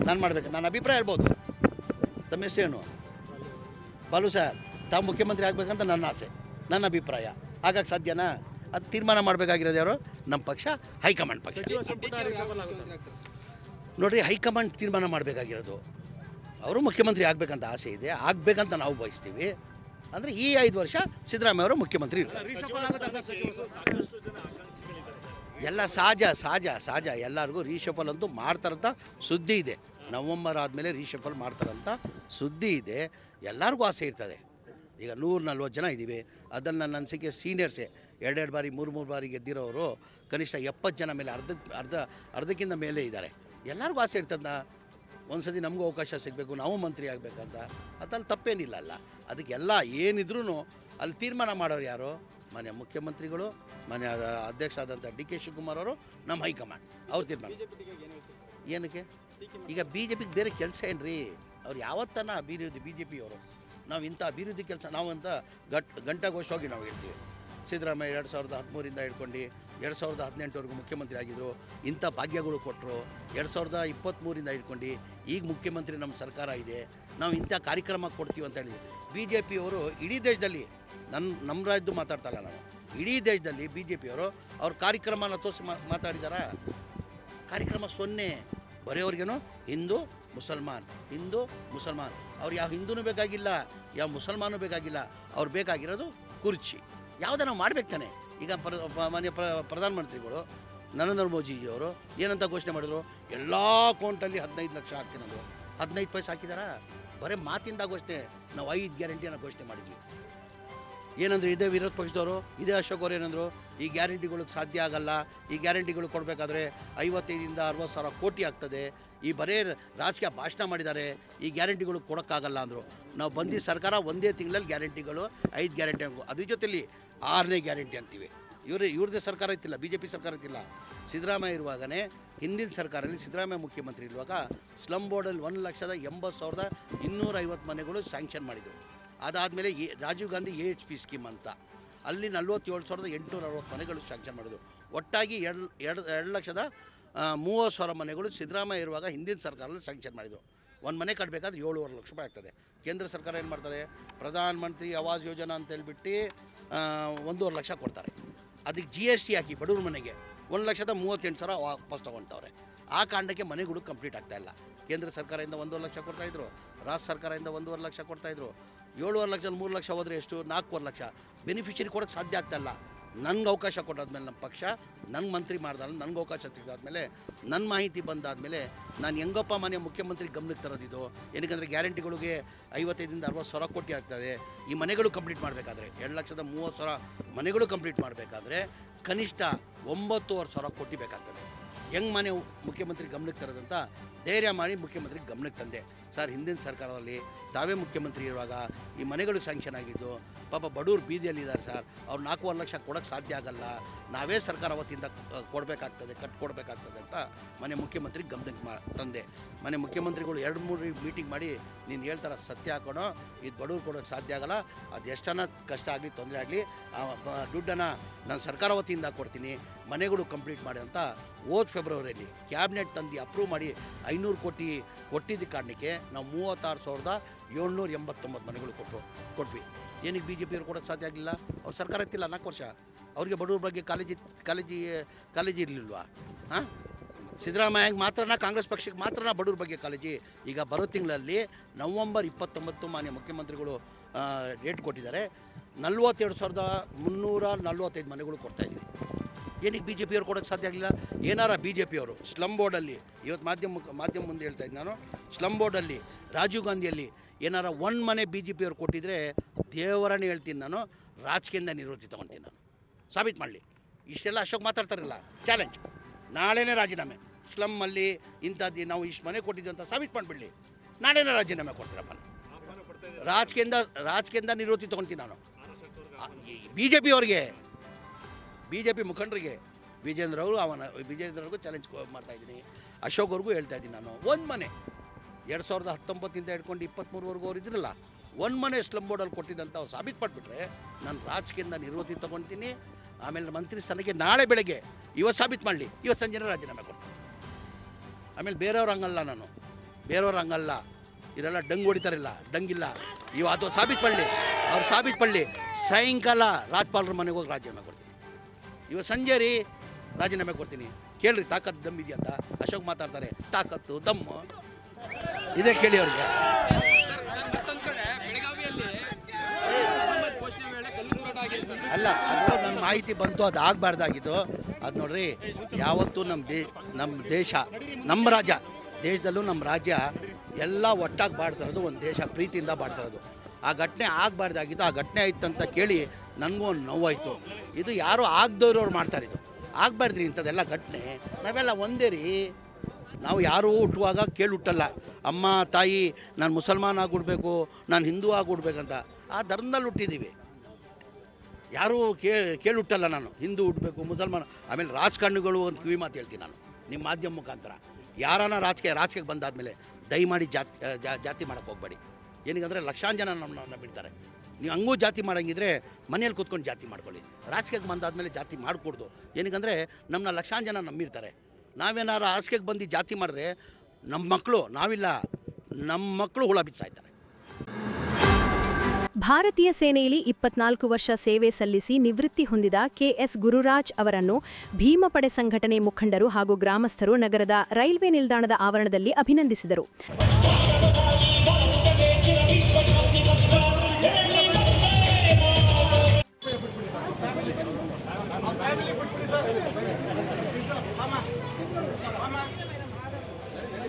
ನಾನು ಮಾಡಬೇಕು, ನನ್ನ ಅಭಿಪ್ರಾಯ ಹೇಳ್ಬೋದು. ತಮ್ಮ ಹೆಸರೇನು ಬಾಲು ಸರ್, ತಾವು ಮುಖ್ಯಮಂತ್ರಿ ಆಗಬೇಕಂತ ನನ್ನ ಆಸೆ, ನನ್ನ ಅಭಿಪ್ರಾಯ. ಹಾಗಾಗಿ ಸಾಧ್ಯನಾ? ಅದು ತೀರ್ಮಾನ ಮಾಡಬೇಕಾಗಿರೋದು ಯಾರು? ನಮ್ಮ ಪಕ್ಷ ಹೈಕಮಾಂಡ್ ಪಕ್ಷ. ನೋಡಿರಿ ಹೈಕಮಾಂಡ್ ತೀರ್ಮಾನ ಮಾಡಬೇಕಾಗಿರೋದು. ಅವರು ಮುಖ್ಯಮಂತ್ರಿ ಆಗಬೇಕಂತ ಆಸೆ ಇದೆ. ಆಗಬೇಕಂತ ನಾವು ಬಯಸ್ತೀವಿ. ಅಂದರೆ ಈ ಐದು ವರ್ಷ ಸಿದ್ದರಾಮಯ್ಯ ಅವರು ಮುಖ್ಯಮಂತ್ರಿ ಇರ್ತಾರೆ. ಎಲ್ಲ ಸಹಜ ಸಹಜ ಸಹಜ. ಎಲ್ಲರಿಗೂ ರೀಶಫಲ್ ಅಂತೂ ಮಾಡ್ತಾರಂತ ಸುದ್ದಿ ಇದೆ. ನವಂಬರ್ ಆದಮೇಲೆ ರೀಶಫಲ್ ಮಾಡ್ತಾರಂತ ಸುದ್ದಿ ಇದೆ. ಎಲ್ಲರಿಗೂ ಆಸೆ ಇರ್ತದೆ. ಈಗ ನೂರ ನಲ್ವತ್ತು ಜನ ಇದ್ದೀವಿ. ಅದನ್ನು ನನ್ನ ಅನಿಸಿಕೆ ಸೀನಿಯರ್ಸೇ ಎರಡೆರಡು ಬಾರಿ, ಮೂರು ಮೂರು ಬಾರಿ ಗೆದ್ದಿರೋರು ಕನಿಷ್ಠ ಎಪ್ಪತ್ತು ಜನ ಮೇಲೆ ಅರ್ಧ ಅರ್ಧ, ಅರ್ಧಕ್ಕಿಂತ ಮೇಲೆ ಇದ್ದಾರೆ. ಎಲ್ಲರಿಗೂ ಆಸೆ ಇರ್ತದ ಒಂದು ಸತಿ ನಮಗೂ ಅವಕಾಶ ಸಿಗಬೇಕು, ನಾವು ಮಂತ್ರಿ ಆಗಬೇಕಂತ. ಅದಲ್ಲಿ ತಪ್ಪೇನಿಲ್ಲ ಅಲ್ಲ. ಅದಕ್ಕೆಲ್ಲ ಏನಿದ್ರೂ ಅಲ್ಲಿ ತೀರ್ಮಾನ ಮಾಡೋರು ಯಾರು? ಮನೆ ಮುಖ್ಯಮಂತ್ರಿಗಳು ಮನೆ ಅಧ್ಯಕ್ಷ ಆದಂಥ ಡಿ ಕೆ ಶಿವಕುಮಾರ್ ಅವರು, ನಮ್ಮ ಹೈಕಮಾಂಡ್. ಅವ್ರು ತೀರ್ಮಾನ. ಏನಕ್ಕೆ? ಈಗ ಬಿ ಜೆ ಪಿಗೆ ಬೇರೆ ಕೆಲಸ ಏನು ರೀ ಅವ್ರು ಯಾವತ್ತನ ಬಿ ಜೆ ಪಿಯವರು ನಾವು ಇಂಥ ಅಭಿವೃದ್ಧಿ ಕೆಲಸ ನಾವು ಅಂತ ಗಟ್ ಹೋಗಿ ನಾವು ಹೇಳ್ತೀವಿ. ಸಿದ್ದರಾಮಯ್ಯ ಎರಡು ಸಾವಿರದ ಹದಿಮೂರಿಂದ ಹಿಡ್ಕೊಂಡು ಎರಡು ಸಾವಿರದ ಹದಿನೆಂಟವರೆಗೂ ಮುಖ್ಯಮಂತ್ರಿ ಆಗಿದ್ದರು ಇಂಥ ಭಾಗ್ಯಗಳು ಕೊಟ್ಟರು ಎರಡು ಸಾವಿರದ ಇಪ್ಪತ್ತ್ಮೂರಿಂದ ಹಿಡ್ಕೊಂಡು ಈಗ ಮುಖ್ಯಮಂತ್ರಿ ನಮ್ಮ ಸರ್ಕಾರ ಇದೆ, ನಾವು ಇಂಥ ಕಾರ್ಯಕ್ರಮ ಕೊಡ್ತೀವಿ ಅಂತ ಹೇಳಿದ್ವಿ ಬಿ ಜೆ ಪಿಯವರು ಇಡೀ ದೇಶದಲ್ಲಿ ನನ್ನ ನಮ್ಮ ರಾಜ್ಯದ್ದು ಮಾತಾಡ್ತಲ್ಲ ನಾವು ಇಡೀ ದೇಶದಲ್ಲಿ ಬಿ ಜೆ ಪಿಯವರು ಅವ್ರ ಕಾರ್ಯಕ್ರಮನ ತೋರಿಸಿ ಮಾತಾಡಿದಾರ? ಕಾರ್ಯಕ್ರಮ ಸೊನ್ನೆ, ಬರೆಯೋರಿಗೇನು? ಹಿಂದೂ ಮುಸಲ್ಮಾನ್, ಹಿಂದೂ ಮುಸಲ್ಮಾನ್. ಅವ್ರು ಯಾವ ಹಿಂದೂನೂ ಬೇಕಾಗಿಲ್ಲ, ಯಾವ ಮುಸಲ್ಮಾನೂ ಬೇಕಾಗಿಲ್ಲ, ಅವ್ರು ಬೇಕಾಗಿರೋದು ಕುರ್ಚಿ. ಯಾವುದೇ ನಾವು ಮಾಡ್ಬೇಕು ತಾನೆ. ಈಗ ಪ್ರ ಮಾನ್ಯ ಪ್ರ ಪ್ರಧಾನಮಂತ್ರಿಗಳು ನರೇಂದ್ರ ಮೋದಿಜಿಯವರು ಏನಂತ ಘೋಷಣೆ ಮಾಡಿದ್ರು? ಎಲ್ಲ ಅಕೌಂಟಲ್ಲಿ ಹದಿನೈದು ಲಕ್ಷ ಹಾಕ್ತೀನಿ ಹದಿನೈದು ಪೈಸೆ ಹಾಕಿದಾರಾ? ಬರೀ ಮಾತಿಂದ ಘೋಷಣೆ. ನಾವು ಐದು ಗ್ಯಾರಂಟಿಯನ್ನು ಘೋಷಣೆ ಮಾಡಿದ್ವಿ. ಏನಂದ್ರು ಇದೇ ವಿರೋಧ ಪಕ್ಷದವರು, ಇದೇ ಅಶೋಕ್ ಅವರು ಏನಂದ್ರು, ಈ ಗ್ಯಾರಂಟಿಗಳಿಗೆ ಸಾಧ್ಯ ಆಗಲ್ಲ, ಈ ಗ್ಯಾರಂಟಿಗಳು ಕೊಡಬೇಕಾದ್ರೆ ಐವತ್ತೈದಿಂದ ಅರವತ್ತು ಸಾವಿರ ಕೋಟಿ ಆಗ್ತದೆ. ಈ ಬರೇ ರಾಜಕೀಯ ಭಾಷಣ ಮಾಡಿದ್ದಾರೆ, ಈ ಗ್ಯಾರಂಟಿಗಳು ಕೊಡೋಕ್ಕಾಗಲ್ಲ ಅಂದರು. ನಾವು ಬಂದಿದ್ದ ಸರ್ಕಾರ ಒಂದೇ ತಿಂಗಳಲ್ಲಿ ಗ್ಯಾರಂಟಿಗಳು, ಐದು ಗ್ಯಾರಂಟಿ ಅದ್ರ ಜೊತೆಲಿ ಆರನೇ ಗ್ಯಾರಂಟಿ ಅಂತೀವಿ. ಇವರೇ, ಇವ್ರದ್ದೇ ಸರ್ಕಾರ ಇತ್ತಿಲ್ಲ ಬಿ ಜೆ ಪಿ ಸರ್ಕಾರ ಇತ್ತಿಲ್ಲ. ಸಿದ್ದರಾಮಯ್ಯ ಇರುವಾಗಲೇ ಹಿಂದಿನ ಸರ್ಕಾರದಲ್ಲಿ ಸಿದ್ದರಾಮಯ್ಯ ಮುಖ್ಯಮಂತ್ರಿ ಇರುವಾಗ ಸ್ಲಮ್ ಬೋರ್ಡಲ್ಲಿ ಒಂದು ಲಕ್ಷದ ಎಂಬತ್ತು ಸಾವಿರದ ಇನ್ನೂರೈವತ್ತು ಮನೆಗಳು ಸ್ಯಾಂಕ್ಷನ್ ಮಾಡಿದರು. ಅದಾದಮೇಲೆ A Rajiv Gandhi A H P scheme ಅಂತ. ಅಲ್ಲಿ ನಲ್ವತ್ತೇಳು ಸಾವಿರದ ಎಂಟುನೂರ ಅರವತ್ತು ಮನೆಗಳು ಸ್ಯಾಂಕ್ಷನ್ ಮಾಡಿದ್ರು. ಒಟ್ಟಾಗಿ ಎರಡು ಎರಡು ಎರಡು ಲಕ್ಷದ ಮೂವತ್ತು ಸಾವಿರ ಮನೆಗಳು ಸಿದ್ದರಾಮಯ್ಯ ಇರುವಾಗ ಹಿಂದಿನ ಸರ್ಕಾರದಲ್ಲಿ ಸ್ಯಾಂಕ್ಷನ್ ಮಾಡಿದರು. ಒಂದು ಮನೆ ಕಟ್ಟಬೇಕಾದ್ರೆ ಏಳುವರೆ ಲಕ್ಷ ರೂಪಾಯಿ ಆಗ್ತದೆ. ಕೇಂದ್ರ ಸರ್ಕಾರ ಏನು ಮಾಡ್ತಾರೆ? ಪ್ರಧಾನ ಮಂತ್ರಿ ಆವಾಸ್ ಯೋಜನಾ ಅಂತ ಹೇಳ್ಬಿಟ್ಟು ಆ, ಒಂದೂವರೆ ಲಕ್ಷ ಕೊಡ್ತಾರೆ. ಅದಕ್ಕೆ ಜಿ ಎಸ್ ಟಿ ಹಾಕಿ ಬಡವ್ರ ಮನೆಗೆ ಒಂದು ಲಕ್ಷದ ಮೂವತ್ತೆಂಟು ಸಾವಿರ ವಾಪಸ್ ತೊಗೊಳ್ತವ್ರೆ ಆ ಕಾರಣಕ್ಕೆ ಮನೆಗಳು ಕಂಪ್ಲೀಟ್ ಆಗ್ತಾಯಿಲ್ಲ ಕೇಂದ್ರ ಸರ್ಕಾರದಿಂದ ಒಂದೂವರೆ ಲಕ್ಷ ಕೊಡ್ತಾಯಿದ್ರು ರಾಜ್ಯ ಸರ್ಕಾರದಿಂದ ಒಂದೂವರೆ ಲಕ್ಷ ಕೊಡ್ತಾಯಿದ್ರು ಏಳುವರೆ ಲಕ್ಷ ಮೂರು ಲಕ್ಷ ಹೋದರೆ ಎಷ್ಟು? ನಾಲ್ಕೂವರೆ ಲಕ್ಷ. ಬೆನಿಫಿಷರಿ ಕೊಡೋಕ್ಕೆ ಸಾಧ್ಯ ಆಗ್ತಾಯಿಲ್ಲ ನನಗೆ ಅವಕಾಶ ಕೊಟ್ಟಾದ್ಮೇಲೆ ನಮ್ಮ ಪಕ್ಷ ನನ್ನ ಮಂತ್ರಿ ಮಾಡ್ದಲ್ಲ ನನಗೆ ಅವಕಾಶ ಸಿಗ್ದಾದ್ಮೇಲೆ ನನ್ನ ಮಾಹಿತಿ ಬಂದಾದಮೇಲೆ ನಾನು ಹೆಂಗಪ್ಪ ಮನೆ ಮುಖ್ಯಮಂತ್ರಿ ಗಮನಕ್ಕೆ ತರೋದಿದ್ದು ಏನಕ್ಕಂದರೆ ಗ್ಯಾರಂಟಿಗಳಿಗೆ ಐವತ್ತೈದಿಂದ ಅರವತ್ತು ಸಾವಿರ ಕೋಟಿ ಆಗ್ತದೆ. ಈ ಮನೆಗಳು ಕಂಪ್ಲೀಟ್ ಮಾಡಬೇಕಾದ್ರೆ ಎರಡು ಲಕ್ಷದ ಮೂವತ್ತು ಸಾವಿರ ಮನೆಗಳು ಕಂಪ್ಲೀಟ್ ಮಾಡಬೇಕಾದ್ರೆ ಕನಿಷ್ಠ ಒಂಬತ್ತುವರೆ ಸಾವಿರ ಕೋಟಿ ಬೇಕಾಗ್ತದೆ. ಹೆಂಗೆ ಮನೆ ಮುಖ್ಯಮಂತ್ರಿ ಗಮನಕ್ಕೆ ತರೋದಂತ ಧೈರ್ಯ ಮಾಡಿ ಮುಖ್ಯಮಂತ್ರಿ ಗಮನಕ್ಕೆ ತಂದೆ. ಸರ್, ಹಿಂದಿನ ಸರ್ಕಾರದಲ್ಲಿ ತಾವೇ ಮುಖ್ಯಮಂತ್ರಿ ಇರುವಾಗ ಈ ಮನೆಗಳು ಸ್ಯಾಂಕ್ಷನ್ ಆಗಿದ್ದು, ಪಾಪ ಬಡವ್ರು ಬೀದಿಯಲ್ಲಿದ್ದಾರೆ ಸರ್ ಅವ್ರು ನಾಲ್ಕೂವರೆ ಲಕ್ಷ ಕೊಡೋಕ್ಕೆ ಸಾಧ್ಯ ಆಗಲ್ಲ. ನಾವೇ ಸರ್ಕಾರ ವತಿಯಿಂದ ಕೊಡಬೇಕಾಗ್ತದೆ, ಕಟ್ಕೊಡ್ಬೇಕಾಗ್ತದೆ ಅಂತ ಮನೆ ಮುಖ್ಯಮಂತ್ರಿ ಗಮನಕ್ಕೆ ಮಾ, ತಂದೆ. ಮನೆ ಮುಖ್ಯಮಂತ್ರಿಗಳು ಎರಡು ಮೂರು ಮೀಟಿಂಗ್ ಮಾಡಿ, ನೀನು ಹೇಳ್ತಾರೆ ಸತ್ಯ ಹಾಕೋಣ ಇದು ಬಡವ್ರು ಕೊಡೋಕ್ಕೆ ಸಾಧ್ಯ ಆಗಲ್ಲ. ಅದು ಎಷ್ಟನ ಕಷ್ಟ ಆಗಲಿ, ತೊಂದರೆ ಆಗಲಿ ದುಡ್ಡನ್ನು ನಾನು ಸರ್ಕಾರ ವತಿಯಿಂದ ಕೊಡ್ತೀನಿ, ಮನೆಗಳು ಕಂಪ್ಲೀಟ್ ಮಾಡಿ ಅಂತ ಓದ್ ಫೆಬ್ರವರಿಯಲ್ಲಿ ಕ್ಯಾಬಿನೆಟ್ ತಂದು ಅಪ್ರೂವ್ ಮಾಡಿ ಐನೂರು ಕೋಟಿ ಕೊಟ್ಟಿದ್ದ ಕಾರಣಕ್ಕೆ ನಾವು ಮೂವತ್ತಾರು ಸಾವಿರದ ಏಳ್ನೂರ ಎಂಬತ್ತೊಂಬತ್ತು ಮನೆಗಳು ಕೊಟ್ಟು ಕೊಟ್ವಿ. ಏನಕ್ಕೆ ಬಿ ಜೆ ಪಿಯವ್ರು ಕೊಡೋಕ್ಕೆ ಸಾಧ್ಯ ಆಗಲಿಲ್ಲ? ಅವ್ರು ಸರ್ಕಾರ ಇತ್ತಿಲ್ಲ ನಾಲ್ಕು ವರ್ಷ. ಅವ್ರಿಗೆ ಬಡವ್ರ ಬಗ್ಗೆ ಕಾಲೇಜಿ ಕಾಲೇಜಿ ಕಾಲೇಜಿ ಇರಲಿಲ್ವಾ? ಹಾಂ? ಸಿದ್ದರಾಮಯ್ಯಗೆ ಮಾತ್ರನ, ಕಾಂಗ್ರೆಸ್ ಪಕ್ಷಕ್ಕೆ ಮಾತ್ರನ ಬಡವ್ರ ಬಗ್ಗೆ ಕಾಲೇಜಿ ಈಗ ಬರೋ ತಿಂಗಳಲ್ಲಿ ನವಂಬರ್ ಇಪ್ಪತ್ತೊಂಬತ್ತು ಮಾನ್ಯ ಮುಖ್ಯಮಂತ್ರಿಗಳು ಡೇಟ್ ಕೊಟ್ಟಿದ್ದಾರೆ. ನಲ್ವತ್ತೆರಡು ಸಾವಿರದ ಮುನ್ನೂರ ನಲ್ವತ್ತೈದು ಮನೆಗಳು ಕೊಡ್ತಾಯಿದ್ದೀವಿ ಏನಕ್ಕೆ ಬಿ ಜೆ ಪಿಯವ್ರು ಕೊಡೋಕ್ಕೆ ಸಾಧ್ಯ ಆಗಲಿಲ್ಲ? ಏನಾರ ಬಿ ಜೆ ಪಿಯವರು ಸ್ಲಮ್ ಬೋರ್ಡಲ್ಲಿ ಇವತ್ತು ಮಾಧ್ಯಮ ಮಾಧ್ಯಮ ಮುಂದೆ ಹೇಳ್ತಾ ಇದ್ದೀನಿ ನಾನು ಸ್ಲಮ್ ಬೋರ್ಡಲ್ಲಿ ರಾಜೀವ್ ಗಾಂಧಿಯಲ್ಲಿ ಏನಾರ ಒಂದು ಮನೆ ಬಿ ಜೆ ಪಿಯವ್ರು ಕೊಟ್ಟಿದ್ರೆ ದೇವರನ್ನೇ ಹೇಳ್ತೀನಿ ನಾನು, ರಾಜಕೀಯದಿಂದ ನಿವೃತ್ತಿ ತೊಗೊಳ್ತೀನಿ ನಾನು. ಸಾಬೀತು ಮಾಡಲಿ. ಇಷ್ಟೆಲ್ಲ ಅಶೋಕ್ ಮಾತಾಡ್ತಾರಲ್ಲ ಚಾಲೆಂಜ್ ನಾಳೆನೇ ರಾಜೀನಾಮೆ. ಸ್ಲಮ್ಮಲ್ಲಿ ಇಂಥದ್ದು ನಾವು ಇಷ್ಟು ಮನೆ ಕೊಟ್ಟಿದ್ದು ಅಂತ ಸಾಬೀತು ಮಾಡಿಬಿಡಲಿ. ನಾಳೆನೇ ರಾಜೀನಾಮೆ ಕೊಡ್ತೀರಪ್ಪ ರಾಜಕೀಯದಿಂದ ರಾಜಕೀಯದಿಂದ ನಿವೃತ್ತಿ ತೊಗೊಳ್ತೀನಿ ನಾನು. ಬಿ ಜೆ ಪಿ ಅವ್ರಿಗೆ ಬಿ ಜೆ ಪಿ ಮುಖಂಡರಿಗೆ, ವಿಜೇಂದ್ರ ಅವರು ಅವನ, ವಿಜೇಂದ್ರ ಅವ್ರಿಗೂ ಚಾಲೆಂಜ್ ಮಾಡ್ತಾ ಇದ್ದೀನಿ. ಅಶೋಕ್ ಅವ್ರಿಗೂ ಹೇಳ್ತಾ ಇದ್ದೀನಿ ನಾನು, ಒಂದು ಮನೆ. ಎರಡು ಸಾವಿರದ ಹತ್ತೊಂಬತ್ತಿಂದ ಹಿಡ್ಕೊಂಡು ಇಪ್ಪತ್ತ್ಮೂರವರೆಗೂ ಅವ್ರು ಇದ್ರಲ್ಲ, ಒಂದು ಮನೆ ಸ್ಲಮ್ ಬೋರ್ಡಲ್ಲಿ ಕೊಟ್ಟಿದ್ದಂತ ಅವ್ರು ಸಾಬೀತು ಪಟ್ಬಿಟ್ರೆ ನಾನು ರಾಜಕೀಯದಿಂದ ನಿವೃತ್ತಿ ತೊಗೊತೀನಿ, ಆಮೇಲೆ ಮಂತ್ರಿ ಸ್ಥಾನಕ್ಕೆ ನಾಳೆ ಬೆಳಗ್ಗೆ ಇವತ್ತು ಸಾಬೀತು ಮಾಡಲಿ, ಇವತ್ತು ಸಂಜೆನೇ ರಾಜೀನಾಮೆ ಕೊಡ್ತೀನಿ. ಆಮೇಲೆ ಬೇರೆಯವ್ರು ಹಂಗಲ್ಲ ನಾನು, ಬೇರೆಯವ್ರು ಹಂಗಲ್ಲ, ಇವರೆಲ್ಲ ಡಂಗ್ ಹೊಡಿತಾರಿಲ್ಲ ಡಂಗಿಲ್ಲ ಇವ ಅದು ಸಾಬೀತು ಪಡಲಿ ಅವ್ರು ಸಾಬೀತು ಪಡಲಿ ಸಾಯಂಕಾಲ ರಾಜ್ಯಪಾಲರ ಮನೆಗೆ ಹೋಗಿ ರಾಜೀನಾಮೆ ಕೊಡ್ತೀನಿ. ಇವತ್ತು ಸಂಜೆ ರೀ ರಾಜೀನಾಮೆ ಕೊಡ್ತೀನಿ. ಕೇಳ್ರಿ, ತಾಕತ್ತು ದಮ್ ಇದೆಯಂತ ಅಶೋಕ್ ಮಾತಾಡ್ತಾರೆ, ತಾಕತ್ತು, ದಮ್ಮು. ಇದೇ ಕೇಳಿ ಅವ್ರಿಗೆ. ಅಲ್ಲ, ಅದು ಮಾಹಿತಿ ಬಂತು, ಅದು ಆಗಬಾರ್ದಾಗಿತ್ತು ಅದು ನೋಡ್ರಿ, ಯಾವತ್ತೂ ನಮ್ಮ ದೇ ನಮ್ಮ ದೇಶ ನಮ್ಮ ರಾಜ್ಯ, ದೇಶದಲ್ಲೂ ನಮ್ಮ ರಾಜ್ಯ ಎಲ್ಲ ಒಟ್ಟಾಗಿ ಬಾಡ್ತಿರೋದು ಒಂದು ದೇಶ ಪ್ರೀತಿಯಿಂದ ಬಾಡ್ತಿರೋದು ಆ ಘಟನೆ ಆಗಬಾರ್ದಾಗಿತ್ತು ಆ ಘಟನೆ ಆಯ್ತು ಅಂತ ಕೇಳಿ ನನಗೂ ಒಂದು ನೋವಾಯಿತು. ಇದು ಯಾರೋ ಆಗದವ್ರವ್ರು ಮಾಡ್ತಾರೆ ಇದು. ಆಗಬಾರ್ದ್ರಿ ಇಂಥದ್ದೆಲ್ಲ ಘಟನೆ. ನಾವೆಲ್ಲ ಒಂದೇ ರೀ. ನಾವು ಯಾರೂ ಹುಟ್ಟುವಾಗ ಕೇಳಿ ಹುಟ್ಟಲ್ಲ ಅಮ್ಮ, ತಾಯಿ, ನಾನು ಮುಸಲ್ಮಾನ್ ಆಗಿಬಿಡ್ಬೇಕು, ನಾನು ಹಿಂದೂ ಆಗಿಬಿಡ್ಬೇಕಂತ. ಆ ಧರ್ಮದಲ್ಲಿ ಹುಟ್ಟಿದ್ದೀವಿ ಯಾರೂ ಕೇಳಿ ಹುಟ್ಟಲ್ಲ ನಾನು. ಹಿಂದೂ ಹುಟ್ಟಬೇಕು ಮುಸಲ್ಮಾನ, ಆಮೇಲೆ ರಾಜಕಾರಣಿಗಳು ಒಂದು ಕಿವಿ ಮಾತು ಹೇಳ್ತೀನಿ ನಾನು. ನಿಮ್ಮ ಮಾಧ್ಯಮ ಮುಖಾಂತರ. ಯಾರನ್ನ ರಾಜಕೀಯ, ರಾಜಕೀಯಕ್ಕೆ ಬಂದಾದಮೇಲೆ ದಯಮಾಡಿ ಜಾತಿ ಜಾತಿ ಮಾಡೋಕ್ಕೆ ಹೋಗಬೇಡಿ. ಏನಕ್ಕಂದರೆ ಲಕ್ಷಾಂತರ ಜನ ನಮ್ಮನ್ನ ಬಿಡ್ತಾರೆ. ನೀವು ಹಂಗೂ ಜಾತಿ ಮಾಡೋಂಗಿದ್ರೆ ಮನೇಲಿ ಕೂತ್ಕೊಂಡು ಜಾತಿ ಮಾಡ್ಕೊಳ್ಳಿ. ರಾಜಕೀಯಕ್ಕೆ ಬಂದಾದಮೇಲೆ ಜಾತಿ ಮಾಡಿಕೊಡ್ದು. ಏನಕ್ಕಂದರೆ ನಮ್ಮನ್ನ ಲಕ್ಷಾಂತರ ಜನ ನಂಬಿರ್ತಾರೆ ನಾವೇನಾರು ಹಾಸಿಗೆಗೆ ಬಂದು ಜಾತಿ ಮಾಡಿದ್ರೆ ನಮ್ಮ ಮಕ್ಕಳು, ನಾವಿಲ್ಲ, ನಮ್ಮ ಮಕ್ಕಳು ಹುಳ ಬಿಚ್ಚಾಯ್ತಾರೆ ಭಾರತೀಯ ಸೇನೆಯಲ್ಲಿ ಇಪ್ಪತ್ನಾಲ್ಕು ವರ್ಷ ಸೇವೆ ಸಲ್ಲಿಸಿ ನಿವೃತ್ತಿ ಹೊಂದಿದ ಕೆಎಸ್ ಗುರುರಾಜ್ ಅವರನ್ನು ಭೀಮಪಡೆ ಸಂಘಟನೆ ಮುಖಂಡರು ಹಾಗೂ ಗ್ರಾಮಸ್ಥರು ನಗರದ ರೈಲ್ವೆ ನಿಲ್ದಾಣದ ಆವರಣದಲ್ಲಿ ಅಭಿನಂದಿಸಿದರು.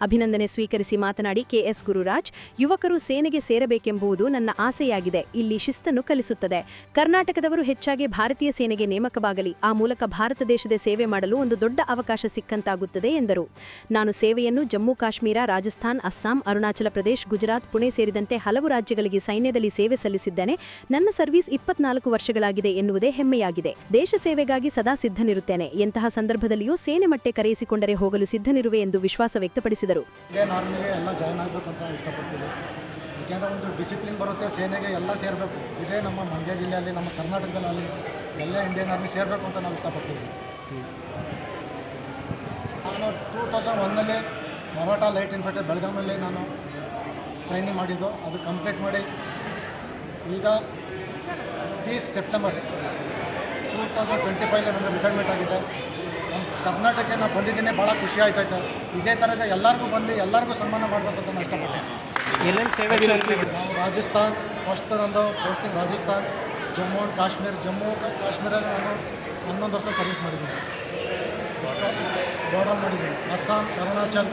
ಅಭಿನಂದನೆ ಸ್ವೀಕರಿಸಿ ಮಾತನಾಡಿ ಕೆಎಸ್ ಗುರುರಾಜ್, ಯುವಕರು ಸೇನೆಗೆ ಸೇರಬೇಕೆಂಬುದು ನನ್ನ ಆಸೆಯಾಗಿದೆ. ಇಲ್ಲಿ ಶಿಸ್ತನ್ನು ಕಲಿಸುತ್ತದೆ. ಕರ್ನಾಟಕದವರು ಹೆಚ್ಚಾಗಿ ಭಾರತೀಯ ಸೇನೆಗೆ ನೇಮಕವಾಗಲಿ, ಆ ಮೂಲಕ ಭಾರತ ದೇಶದ ಸೇವೆ ಮಾಡಲು ಒಂದು ದೊಡ್ಡ ಅವಕಾಶ ಸಿಕ್ಕಂತಾಗುತ್ತದೆ ಎಂದರು. ನಾನು ಸೇವೆಯನ್ನು ಜಮ್ಮು ಕಾಶ್ಮೀರ, ರಾಜಸ್ಥಾನ್, ಅಸ್ಸಾಂ, ಅರುಣಾಚಲ ಪ್ರದೇಶ್, ಗುಜರಾತ್, ಪುಣೆ ಸೇರಿದಂತೆ ಹಲವು ರಾಜ್ಯಗಳಿಗೆ ಸೈನ್ಯದಲ್ಲಿ ಸೇವೆ ಸಲ್ಲಿಸಿದ್ದೇನೆ. ನನ್ನ ಸರ್ವಿಸ್ ಇಪ್ಪತ್ನಾಲ್ಕು ವರ್ಷಗಳಾಗಿದೆ ಎನ್ನುವುದೇ ಹೆಮ್ಮೆಯಾಗಿದೆ. ದೇಶ ಸೇವೆಗಾಗಿ ಸದಾ ಸಿದ್ಧನಿರುತ್ತೇನೆ. ಎಂತಹ ಸಂದರ್ಭದಲ್ಲಿಯೂ ಸೇನೆ ಮಟ್ಟೆ ಕರೆಯಿಸಿಕೊಂಡರೆ ಹೋಗಲು ಸಿದ್ಧನಿರುವೆ ಎಂದು ವಿಶ್ವಾಸ ವ್ಯಕ್ತಪಡಿಸಿದರು. ಯಾಕೆಂದರೆ ಒಂದು ಡಿಸಿಪ್ಲಿನ್ ಬರುತ್ತೆ, ಸೇನೆಗೆ ಎಲ್ಲ ಸೇರಬೇಕು. ಇದೇ ನಮ್ಮ ಮಂಡ್ಯ ಜಿಲ್ಲೆಯಲ್ಲಿ, ನಮ್ಮ ಕರ್ನಾಟಕದಲ್ಲಿ, ಎಲ್ಲ ಇಂಡಿಯನ್ ಆರ್ಮಿ ಸೇರಬೇಕು ಅಂತ ನಾವು ಇಷ್ಟಪಡ್ತೀವಿ. ನಾನು ಟೂ ತೌಸಂಡ್ ಒನ್ನಲ್ಲಿ ಮರಾಠ ಲೈಟ್ ಇನ್ಫೆಕ್ಟರ್ ಬೆಳಗಾಮಲ್ಲಿ ನಾನು ಟ್ರೈನಿಂಗ್ ಮಾಡಿದ್ದು. ಅದು ಕಂಪ್ಲೀಟ್ ಮಾಡಿ ಈಗ ಈ ಸೆಪ್ಟೆಂಬರ್ ಟೂ ತೌಸಂಡ್ ಟ್ವೆಂಟಿ ಫೈವ್ಲಿ ನನಗೆ ರಿಟೈರ್ಮೆಂಟ್ ಆಗಿದೆ. ನಮ್ಮ ಕರ್ನಾಟಕಕ್ಕೆ ನಾನು ಬಂದಿದ್ದೀನಿ ಭಾಳ ಖುಷಿ ಆಯ್ತೈತೆ ಇದೇ ಥರದ ಎಲ್ಲರಿಗೂ ಬಂದು ಎಲ್ಲರಿಗೂ ಸನ್ಮಾನ ಮಾಡಬೇಕಂತ ನಾನು ಇಷ್ಟಪಟ್ಟೆ ನಾವು ರಾಜಸ್ಥಾನ್ ಫಸ್ಟ್ ನಂದು ಪೋಸ್ಟಿಂಗ್ ರಾಜಸ್ಥಾನ್ ಜಮ್ಮು ಆ್ಯಂಡ್ ಕಾಶ್ಮೀರ್. ಜಮ್ಮು ಕಾಶ್ಮೀರಲ್ಲಿ ನಾನು ಹನ್ನೊಂದು ವರ್ಷ ಸರ್ವಿಸ್ ಮಾಡಿದ್ದೀನಿ ಗೌರವ ಮಾಡಿದ್ದೀನಿ. ಅಸ್ಸಾಂ ಅರುಣಾಚಲ್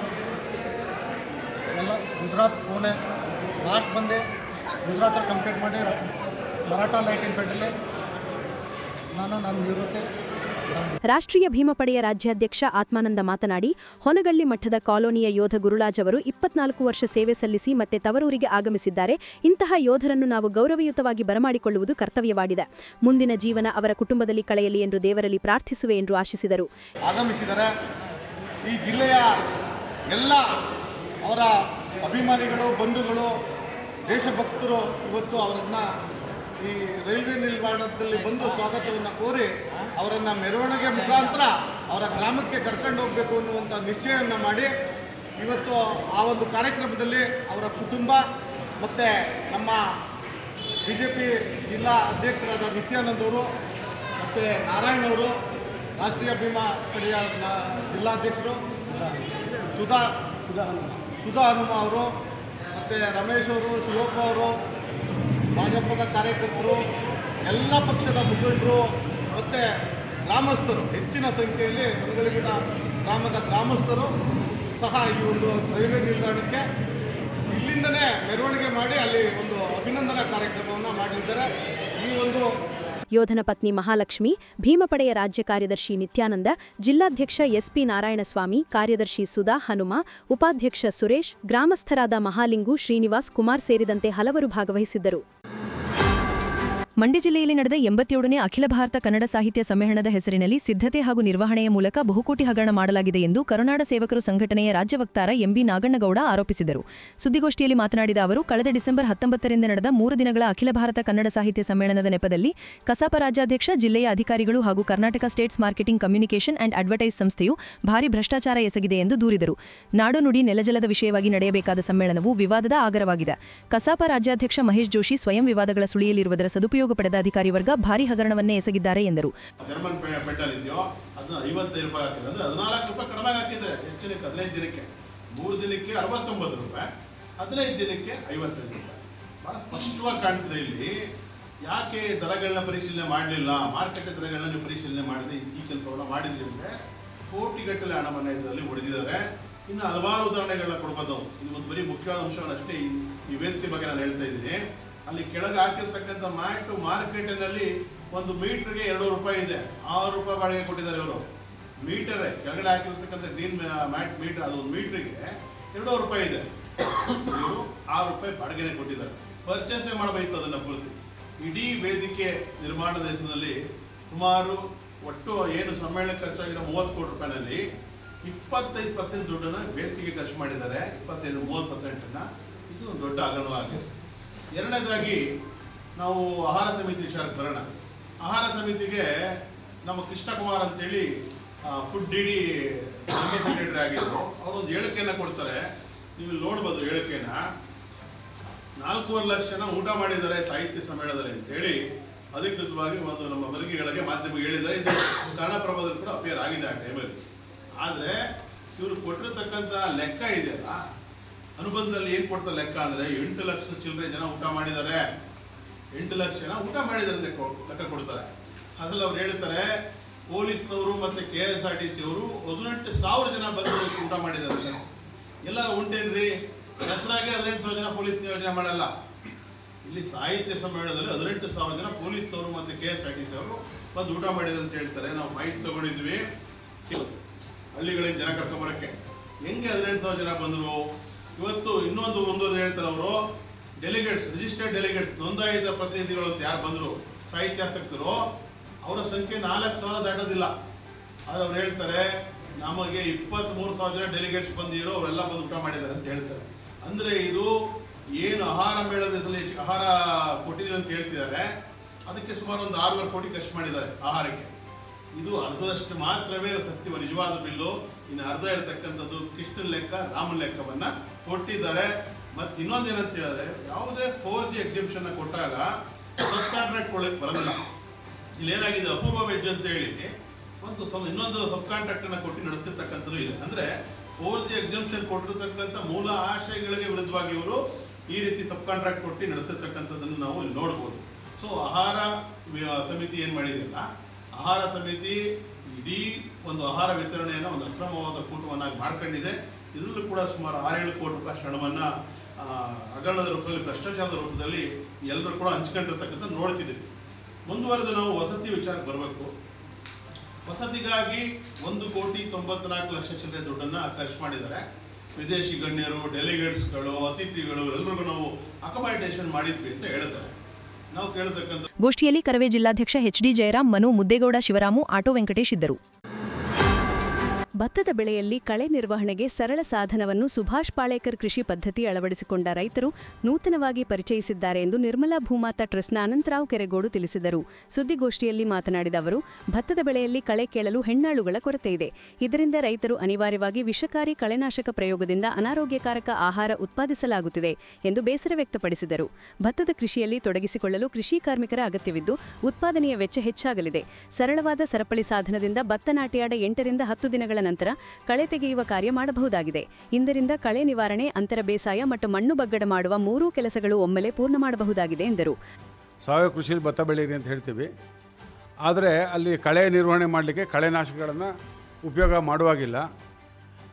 ಎಲ್ಲ ಗುಜರಾತ್ ಪುಣೆ. ಲಾಸ್ಟ್ ಬಂದು ಗುಜರಾತಲ್ಲಿ ಕಂಪ್ಲೀಟ್ ಮಾಡಿ ಮರಾಠ ಲೈಟ್ ಇನ್ಫೆಂಟ್ರಲ್ಲಿ ನಾನು ನನ್ನ ನಿವೃತ್ತಿ. ತಗೊಂಡೆ. ರಾಷ್ಟ್ರೀಯ ಭೀಮಪಡೆಯ ರಾಜ್ಯಾಧ್ಯಕ್ಷ ಆತ್ಮಾನಂದ ಮಾತನಾಡಿ ಹೊನಗಳ್ಳಿ ಮಠದ ಕಾಲೋನಿಯ ಯೋಧ ಗುರುಳಾಜ್ ಅವರು ಇಪ್ಪತ್ನಾಲ್ಕು ವರ್ಷ ಸೇವೆ ಸಲ್ಲಿಸಿ ಮತ್ತೆ ತವರೂರಿಗೆ ಆಗಮಿಸಿದ್ದಾರೆ. ಇಂತಹ ಯೋಧರನ್ನು ನಾವು ಗೌರವಯುತವಾಗಿ ಬರಮಾಡಿಕೊಳ್ಳುವುದು ಕರ್ತವ್ಯವಾಗಿದೆ. ಮುಂದಿನ ಜೀವನ ಅವರ ಕುಟುಂಬದಲ್ಲಿ ಕಳೆಯಲಿ ಎಂದು ದೇವರಲ್ಲಿ ಪ್ರಾರ್ಥಿಸುವೆ ಎಂದು ಆಶಿಸಿದರು. ಆಗಮಿಸಿದ್ದಾರೆ ಈ ಜಿಲ್ಲೆಯ ಎಲ್ಲ ಅವರ ಅಭಿಮಾನಿಗಳು ಬಂಧುಗಳು ದೇಶಭಕ್ತರು ಇವತ್ತು ಅವರನ್ನು ಈ ರೈಲ್ವೆ ನಿಲ್ದಾಣದಲ್ಲಿ ಬಂದು ಸ್ವಾಗತವನ್ನು ಕೋರಿ ಅವರನ್ನು ಮೆರವಣಿಗೆ ಮುಖಾಂತರ ಅವರ ಗ್ರಾಮಕ್ಕೆ ಕರ್ಕೊಂಡು ಹೋಗಬೇಕು ಅನ್ನುವಂಥ ನಿಶ್ಚಯವನ್ನು ಮಾಡಿ ಇವತ್ತು ಆ ಒಂದು ಕಾರ್ಯಕ್ರಮದಲ್ಲಿ ಅವರ ಕುಟುಂಬ ಮತ್ತು ನಮ್ಮ ಬಿ ಜೆ ಪಿ ಜಿಲ್ಲಾ ಅಧ್ಯಕ್ಷರಾದ ನಿತ್ಯಾನಂದ್ ಅವರು ಮತ್ತು ನಾರಾಯಣ್ ಅವರು, ರಾಷ್ಟ್ರೀಯ ಭೀಮಾ ಪಡೆಯ ಜಿಲ್ಲಾಧ್ಯಕ್ಷರು, ಸುಧಾ ಸುಧಾ ಹನುಮ ಅವರು, ಮತ್ತು ರಮೇಶ್ ಅವರು, ಶಿವಪ್ಪ ಅವರು ಭಾಜಪದ ಕಾರ್ಯಕರ್ತರು, ಎಲ್ಲ ಪಕ್ಷದ ಮುಖಂಡರು, ಮತ್ತು ಗ್ರಾಮಸ್ಥರು, ಹೆಚ್ಚಿನ ಸಂಖ್ಯೆಯಲ್ಲಿ ಮಂಗಳಗಿಡ ಗ್ರಾಮದ ಗ್ರಾಮಸ್ಥರು ಸಹ ಈ ಒಂದು ರೈಲ್ವೆ ನಿಲ್ದಾಣಕ್ಕೆ ಇಲ್ಲಿಂದನೇ ಮೆರವಣಿಗೆ ಮಾಡಿ ಅಲ್ಲಿ ಒಂದು ಅಭಿನಂದನಾ ಕಾರ್ಯಕ್ರಮವನ್ನು ಮಾಡಲಿದ್ದಾರೆ. ಈ ಒಂದು ಯೋಧನ ಪತ್ನಿ ಮಹಾಲಕ್ಷ್ಮಿ ಭೀಮಪಡೆಯ ರಾಜ್ಯ ಕಾರ್ಯದರ್ಶಿ ನಿತ್ಯಾನಂದ, ಜಿಲ್ಲಾಧ್ಯಕ್ಷ ಎಸ್ಪಿ ನಾರಾಯಣಸ್ವಾಮಿ, ಕಾರ್ಯದರ್ಶಿ ಸುಧಾ ಹನುಮ, ಉಪಾಧ್ಯಕ್ಷ ಸುರೇಶ್, ಗ್ರಾಮಸ್ಥರಾದ ಮಹಾಲಿಂಗು ಶ್ರೀನಿವಾಸ್ ಕುಮಾರ್ ಸೇರಿದಂತೆ ಹಲವರು ಭಾಗವಹಿಸಿದ್ದರು. ಮಂಡ್ಯ ಜಿಲ್ಲೆಯಲ್ಲಿ ನಡೆದ ಎಂಬತ್ತೇಳನೇ ಅಖಿಲ ಭಾರತ ಕನ್ನಡ ಸಾಹಿತ್ಯ ಸಮ್ಮೇಳನದ ಹೆಸರಿನಲ್ಲಿ ಸಿದ್ಧತೆ ಹಾಗೂ ನಿರ್ವಹಣೆಯ ಮೂಲಕ ಬಹುಕೋಟಿ ಹಗರಣ ಮಾಡಲಾಗಿದೆ ಎಂದು ಕರುನಾಡ ಸೇವಕರು ಸಂಘಟನೆಯ ರಾಜ್ಯ ವಕ್ತಾರ ಎಂಬಿ ನಾಗಣ್ಣಗೌಡ ಆರೋಪಿಸಿದರು. ಸುದ್ದಿಗೋಷ್ಠಿಯಲ್ಲಿ ಮಾತನಾಡಿದ ಅವರು, ಕಳೆದ ಡಿಸೆಂಬರ್ ಹತ್ತೊಂಬತ್ತರಿಂದ ನಡೆದ ಮೂರು ದಿನಗಳ ಅಖಿಲ ಭಾರತ ಕನ್ನಡ ಸಾಹಿತ್ಯ ಸಮ್ಮೇಳನದ ನೆಪದಲ್ಲಿ ಕಸಾಪ ರಾಜ್ಯಾಧ್ಯಕ್ಷ, ಜಿಲ್ಲೆಯ ಅಧಿಕಾರಿಗಳು ಹಾಗೂ Karnataka states marketing communication and advertise ಸಂಸ್ಥೆಯು ಭಾರಿ ಭ್ರಷ್ಟಾಚಾರ ಎಸಗಿದೆ ಎಂದು ದೂರಿದರು. ನಾಡು ನುಡಿ ನೆಲಜಲದ ವಿಷಯವಾಗಿ ನಡೆಯಬೇಕಾದ ಸಮ್ಮೇಳನವು ವಿವಾದದ ಆಗರವಾಗಿದೆ. ಕಸಾಪ ರಾಜ್ಯಾಧ್ಯಕ್ಷ ಮಹೇಶ್ ಜೋಶಿ ಸ್ವಯಂ ವಿವಾದಗಳ ಸುಳಿಯಲ್ಲಿರುವುದರ ಸದುಪಯೋಗ ಪಡೆದ ಅಧಿಕಾರಿ ವರ್ಗ ಭಾರಿ ಹಗರಣವನ್ನೇ ಎಸಗಿದ್ದಾರೆ ಎಂದರು. ಯಾಕೆ ದರಗಳನ್ನ ಪರಿಶೀಲನೆ ಮಾಡಲಿಲ್ಲ? ಮಾರುಕಟ್ಟೆ ದರಗಳನ್ನ ಪರಿಶೀಲನೆ ಮಾಡದೆ ಈ ಕೆಲಸವನ್ನ ಮಾಡಿದ್ರಿ ಅಂದ್ರೆ ಕೋಟಿಗಟ್ಟಲೆ ಹಣವನ್ನ ಇದರಲ್ಲಿ ಉಳಿದಿದ್ದಾರೆ ಇನ್ನು ಹಲವಾರು ಉದಾಹರಣೆಗಳನ್ನ ಕೊಡ್ಬೋದು. ಇದು ಒಂದು ಬರೀ ಮುಖ್ಯವಾದ ಅಂಶಗಳಷ್ಟೇ ಈ ವೇದಿಕೆ ಬಗ್ಗೆ ನಾನು ಹೇಳ್ತಾ ಇದ್ದೀನಿ. ಅಲ್ಲಿ ಕೆಳಗೆ ಹಾಕಿರ್ತಕ್ಕಂಥ ಮ್ಯಾಟ್ ಮಾರ್ಕೆಟಿನಲ್ಲಿ ಒಂದು ಮೀಟರ್ಗೆ ಎರಡು ರೂಪಾಯಿ ಇದೆ. ಆರು ರೂಪಾಯಿ ಬಾಡಿಗೆ ಕೊಟ್ಟಿದ್ದಾರೆ ಇವರು. ಮೀಟರೇ, ಕೆಳಗಡೆ ಹಾಕಿರ್ತಕ್ಕಂಥ ಗ್ರೀನ್ ಮ್ಯಾಟ್ ಮೀಟರ್, ಅದು ಒಂದು ಮೀಟರ್ಗೆ ಎರಡೂವರೆ ರೂಪಾಯಿ ಇದೆ. ಇವರು ಆರು ರೂಪಾಯಿ ಬಾಡಿಗೆನೆ ಕೊಟ್ಟಿದ್ದಾರೆ. ಪರ್ಚೇಸೇ ಮಾಡಬೇಕು ಅದನ್ನ ಪೂರ್ತಿ. ಇಡೀ ವೇದಿಕೆ ನಿರ್ಮಾಣದ ಹೆಸರಿನಲ್ಲಿ ಸುಮಾರು ಒಟ್ಟು ಏನು ಸಮ್ಮೇಳನ ಖರ್ಚಾಗಿರೋ ಮೂವತ್ತು ಕೋಟಿ ರೂಪಾಯಿನಲ್ಲಿ ಇಪ್ಪತ್ತೈದು ಪರ್ಸೆಂಟ್ ದುಡ್ಡನ್ನು ವೇದಿಕೆ ಖರ್ಚು ಮಾಡಿದ್ದಾರೆ. ಇಪ್ಪತ್ತೈದು, ಮೂವತ್ತು ಪರ್ಸೆಂಟನ್ನು ಇದು ದೊಡ್ಡ ಹಗರಣವಾಗಿದೆ. ಎರಡನೇದಾಗಿ ನಾವು ಆಹಾರ ಸಮಿತಿ ವಿಚಾರಕ್ಕೆ ಬರೋಣ. ಆಹಾರ ಸಮಿತಿಗೆ ನಮ್ಮ ಕೃಷ್ಣಕುಮಾರ್ ಅಂತೇಳಿ ಫುಡ್ ಡಿ ಡಿ ಸೆಕ್ರೆಟರಿ ಆಗಿದ್ದರು ಅವರೊಂದು ಹೇಳಿಕೆಯನ್ನು ಕೊಡ್ತಾರೆ. ನೀವು ನೋಡ್ಬೋದು ಹೇಳಿಕೆನ ನಾಲ್ಕೂವರೆ ಲಕ್ಷ ಜನ ಊಟ ಮಾಡಿದ್ದಾರೆ ಸಾಹಿತ್ಯ ಸಮ್ಮೇಳನದಲ್ಲಿ ಅಂತೇಳಿ ಅಧಿಕೃತವಾಗಿ ಒಂದು ನಮ್ಮ ಬದುಕಿಗಳಿಗೆ ಮಾಧ್ಯಮಕ್ಕೆ ಹೇಳಿದ್ದಾರೆ. ಇದು ಕನ್ನಡಪ್ರಭದಲ್ಲಿ ಕೂಡ ಅಪಿಯರ್ ಆಗಿದೆ ಆ ಟೈಮಲ್ಲಿ ಆದರೆ ಇವರು ಕೊಟ್ಟಿರತಕ್ಕಂಥ ಲೆಕ್ಕ ಇದೆಯಲ್ಲ ಅನುಬಂಧದಲ್ಲಿ ಏನು ಕೊಡ್ತಾರೆ ಲೆಕ್ಕ ಅಂದರೆ ಎಂಟು ಲಕ್ಷ ಚಿಲ್ಲರೆ ಜನ ಊಟ ಮಾಡಿದ್ದಾರೆ. ಎಂಟು ಲಕ್ಷ ಜನ ಊಟ ಮಾಡಿದ್ದಾರೆ ಅಂತ ಲೆಕ್ಕ ಕೊಡ್ತಾರೆ. ಅದ್ರಲ್ಲಿ ಅವ್ರು ಹೇಳ್ತಾರೆ, ಪೊಲೀಸ್ನವರು ಮತ್ತೆ K S R T C ಅವರು ಹದಿನೆಂಟು ಸಾವಿರ ಜನ ಬಂದು ಊಟ ಮಾಡಿದ್ದಾರೆ. ಎಲ್ಲರೂ ಉಂಟೇನ್ರಿ? ದಸರಾಗೆ ಹದಿನೆಂಟು ಸಾವಿರ ಜನ ಪೊಲೀಸ್ ನಿಯೋಜನೆ ಮಾಡಲ್ಲ. ಇಲ್ಲಿ ಸಾಹಿತ್ಯ ಸಮ್ಮೇಳನದಲ್ಲಿ ಹದಿನೆಂಟು ಸಾವಿರ ಜನ ಪೊಲೀಸ್ನವರು ಮತ್ತೆ K S R T C ಅವರು ಬಂದು ಊಟ ಮಾಡಿದೆ ಅಂತ ಹೇಳ್ತಾರೆ. ನಾವು ಮಾಹಿತಿ ತಗೊಂಡಿದ್ವಿ. ಹಳ್ಳಿಗಳಿಗೆ ಜನ ಕರ್ಕೊಂಬರಕ್ಕೆ ಹೆಂಗೆ ಹದಿನೆಂಟು ಸಾವಿರ ಜನ ಬಂದರು? ಇವತ್ತು ಇನ್ನೊಂದು ಒಂದೊಂದು ಹೇಳ್ತಾರೆ ಅವರು. ಡೆಲಿಗೇಟ್ಸ್ ರಿಜಿಸ್ಟರ್ಡ್ ಡೆಲಿಗೇಟ್ಸ್ ನೋಂದಾಯಿತ ಪ್ರತಿನಿಧಿಗಳು ಅಂತ ಯಾರು ಬಂದರು? ಸಾಹಿತ್ಯಾಸಕ್ತರು ಅವರ ಸಂಖ್ಯೆ ನಾಲ್ಕು ಸಾವಿರ ದಾಟೋದಿಲ್ಲ. ಆದರೆ ಅವ್ರು ಹೇಳ್ತಾರೆ, ನಮಗೆ ಇಪ್ಪತ್ತ್ಮೂರು ಸಾವಿರ ಜನ ಡೆಲಿಗೇಟ್ಸ್ ಬಂದಿರೋ, ಅವರೆಲ್ಲ ಬಂದು ಊಟ ಮಾಡಿದ್ದಾರೆ ಅಂತ ಹೇಳ್ತಾರೆ. ಅಂದರೆ ಇದು ಏನು ಆಹಾರ ಮೇಳದಲ್ಲಿ ಆಹಾರ ಕೊಟ್ಟಿದ್ದೀವಿ ಅಂತ ಹೇಳ್ತಿದ್ದಾರೆ. ಅದಕ್ಕೆ ಸುಮಾರು ಒಂದು ಆರೂವರೆ ಕೋಟಿ ಖರ್ಚು ಮಾಡಿದ್ದಾರೆ ಆಹಾರಕ್ಕೆ. ಇದು ಅರ್ಧದಷ್ಟು ಮಾತ್ರವೇ ಸತ್ಯ ನಿಜವಾದ ಬಿಲ್ಲು. ಇನ್ನು ಅರ್ಧ ಇರತಕ್ಕಂಥದ್ದು ಕೃಷ್ಣನ್ ಲೆಕ್ಕ, ರಾಮನ್ ಲೆಕ್ಕವನ್ನ ಕೊಟ್ಟಿದ್ದಾರೆ. ಮತ್ತೆ ಇನ್ನೊಂದು ಏನಂತ ಹೇಳಿದ್ರೆ, ಯಾವುದೇ ಫೋರ್ ಜಿ ಎಕ್ಸಿಬಿಷನ್ ಕೊಟ್ಟಾಗ ಸಬ್ ಕಾಂಟ್ರಾಕ್ಟ್ ಕೊಡಲಿಕ್ಕೆ ಬರೋದಿಲ್ಲ. ಇಲ್ಲಿ ಏನಾಗಿದೆ, ಅಪೂರ್ವ ವೆಜ್ ಅಂತ ಹೇಳಿ ಒಂದು ಇನ್ನೊಂದು ಸಬ್ ಕಾಂಟ್ರಾಕ್ಟ್ ಅನ್ನ ಕೊಟ್ಟು ನಡೆಸ್ತಿರ್ತಕ್ಕಂಥದ್ದು ಇದೆ. ಅಂದ್ರೆ ಫೋರ್ ಜಿ ಎಕ್ಸಿಬಿಷನ್ ಕೊಟ್ಟಿರ್ತಕ್ಕಂಥ ಮೂಲ ಆಶಯಗಳಿಗೆ ವಿರುದ್ಧವಾಗಿ ಇವರು ಈ ರೀತಿ ಸಬ್ ಕಾಂಟ್ರಾಕ್ಟ್ ಕೊಟ್ಟು ನಡೆಸಿರ್ತಕ್ಕಂಥದ್ದನ್ನು ನಾವು ಇಲ್ಲಿ ನೋಡ್ಬೋದು. ಸೊ ಆಹಾರ ಸಮಿತಿ ಏನ್ ಮಾಡಿದೆಯಲ್ಲ ಆಹಾರ ಸಮಿತಿ ಇಡೀ ಒಂದು ಆಹಾರ ವಿತರಣೆಯನ್ನು ಒಂದು ಅಕ್ರಮವಾದ ಕೂಟವನ್ನಾಗಿ ಮಾಡ್ಕೊಂಡಿದೆ. ಇದರಲ್ಲೂ ಕೂಡ ಸುಮಾರು ಆರೇಳು ಕೋಟಿ ರೂಪಾಯಿ ಹಣವನ್ನು ಹಗರಣದ ರೂಪದಲ್ಲಿ, ಭ್ರಷ್ಟಾಚಾರದ ರೂಪದಲ್ಲಿ ಎಲ್ಲರೂ ಕೂಡ ಹಂಚ್ಕೊಂಡಿರ್ತಕ್ಕಂಥ ನೋಡ್ತಿದ್ದೀವಿ. ಮುಂದುವರೆದು ನಾವು ವಸತಿ ವಿಚಾರಕ್ಕೆ ಬರಬೇಕು. ವಸತಿಗಾಗಿ ಒಂದು ಕೋಟಿ ತೊಂಬತ್ನಾಲ್ಕು ಲಕ್ಷ ಚಿಲ್ಲರೆ ದುಡ್ಡನ್ನು ಖರ್ಚು ಮಾಡಿದ್ದಾರೆ. ವಿದೇಶಿ ಗಣ್ಯರು ಡೆಲಿಗೇಟ್ಸ್ಗಳು ಅತಿಥಿಗಳು ಎಲ್ಲರಿಗೂ ನಾವು ಅಕಮಡೇಷನ್ ಮಾಡಿದ್ವಿ ಅಂತ ಹೇಳ್ತಾರೆ. ಗೋಷ್ಠಿಯಲ್ಲಿ ಕರವೇ ಜಿಲ್ಲಾಧ್ಯಕ್ಷ ಎಚ್ಡಿ ಜಯರಾಮ್ ಮನು ಮುದ್ದೇಗೌಡ ಶಿವರಾಮು ಆಟೋ ವೆಂಕಟೇಶ್ ಇದ್ದರು. ಭತ್ತದ ಬೆಳೆಯಲ್ಲಿ ಕಳೆ ನಿರ್ವಹಣೆಗೆ ಸರಳ ಸಾಧನವನ್ನು ಸುಭಾಷ್ ಪಾಳೇಕರ್ ಕೃಷಿ ಪದ್ಧತಿ ಅಳವಡಿಸಿಕೊಂಡ ರೈತರು ನೂತನವಾಗಿ ಪರಿಚಯಿಸಿದ್ದಾರೆ ಎಂದು ನಿರ್ಮಲಾ ಭೂಮಾತಾ ಟ್ರಸ್ಟ್ನ ಅನಂತರಾವ್ ಕೆರೆಗೋಡು ತಿಳಿಸಿದರು. ಸುದ್ದಿಗೋಷ್ಠಿಯಲ್ಲಿ ಮಾತನಾಡಿದ ಅವರು, ಭತ್ತದ ಬೆಳೆಯಲ್ಲಿ ಕಳೆ ಕೇಳಲು ಹೆಣ್ಣಾಳುಗಳ ಕೊರತೆ ಇದೆ. ಇದರಿಂದ ರೈತರು ಅನಿವಾರ್ಯವಾಗಿ ವಿಷಕಾರಿ ಕಳೆನಾಶಕ ಪ್ರಯೋಗದಿಂದ ಅನಾರೋಗ್ಯಕಾರಕ ಆಹಾರ ಉತ್ಪಾದಿಸಲಾಗುತ್ತಿದೆ ಎಂದು ಬೇಸರ ವ್ಯಕ್ತಪಡಿಸಿದರು. ಭತ್ತದ ಕೃಷಿಯಲ್ಲಿ ತೊಡಗಿಸಿಕೊಳ್ಳಲು ಕೃಷಿ ಕಾರ್ಮಿಕರ ಅಗತ್ಯವಿದ್ದು, ಉತ್ಪಾದನೆಯ ವೆಚ್ಚ ಹೆಚ್ಚಾಗಲಿದೆ. ಸರಳವಾದ ಸರಪಳಿ ಸಾಧನದಿಂದ ಭತ್ತ ನಾಟಿಯಾಡ ಎಂಟರಿಂದ ಹತ್ತು ದಿನಗಳ ನಂತರ ಕಳೆ ತೆಗೆಯುವ ಕಾರ್ಯ ಮಾಡಬಹುದಾಗಿದೆ. ಇಂದರಿಂದ ಕಳೆ ನಿವಾರಣೆ, ಅಂತರ ಬೇಸಾಯ ಮತ್ತು ಮಣ್ಣು ಬಗ್ಗಡ ಮಾಡುವ ಮೂರೂ ಕೆಲಸಗಳು ಒಮ್ಮೆಲೆ ಪೂರ್ಣ ಮಾಡಬಹುದಾಗಿದೆ ಎಂದರು. ಸಾವಯವ ಕೃಷಿಯಲ್ಲಿ ಭತ್ತ ಬೆಳೀರಿ ಅಂತ ಹೇಳ್ತೀವಿ. ಆದರೆ ಅಲ್ಲಿ ಕಳೆ ನಿರ್ವಹಣೆ ಮಾಡಲಿಕ್ಕೆ ಕಳೆನಾಶಕಗಳನ್ನು ಉಪಯೋಗ ಮಾಡುವಾಗಿಲ್ಲ.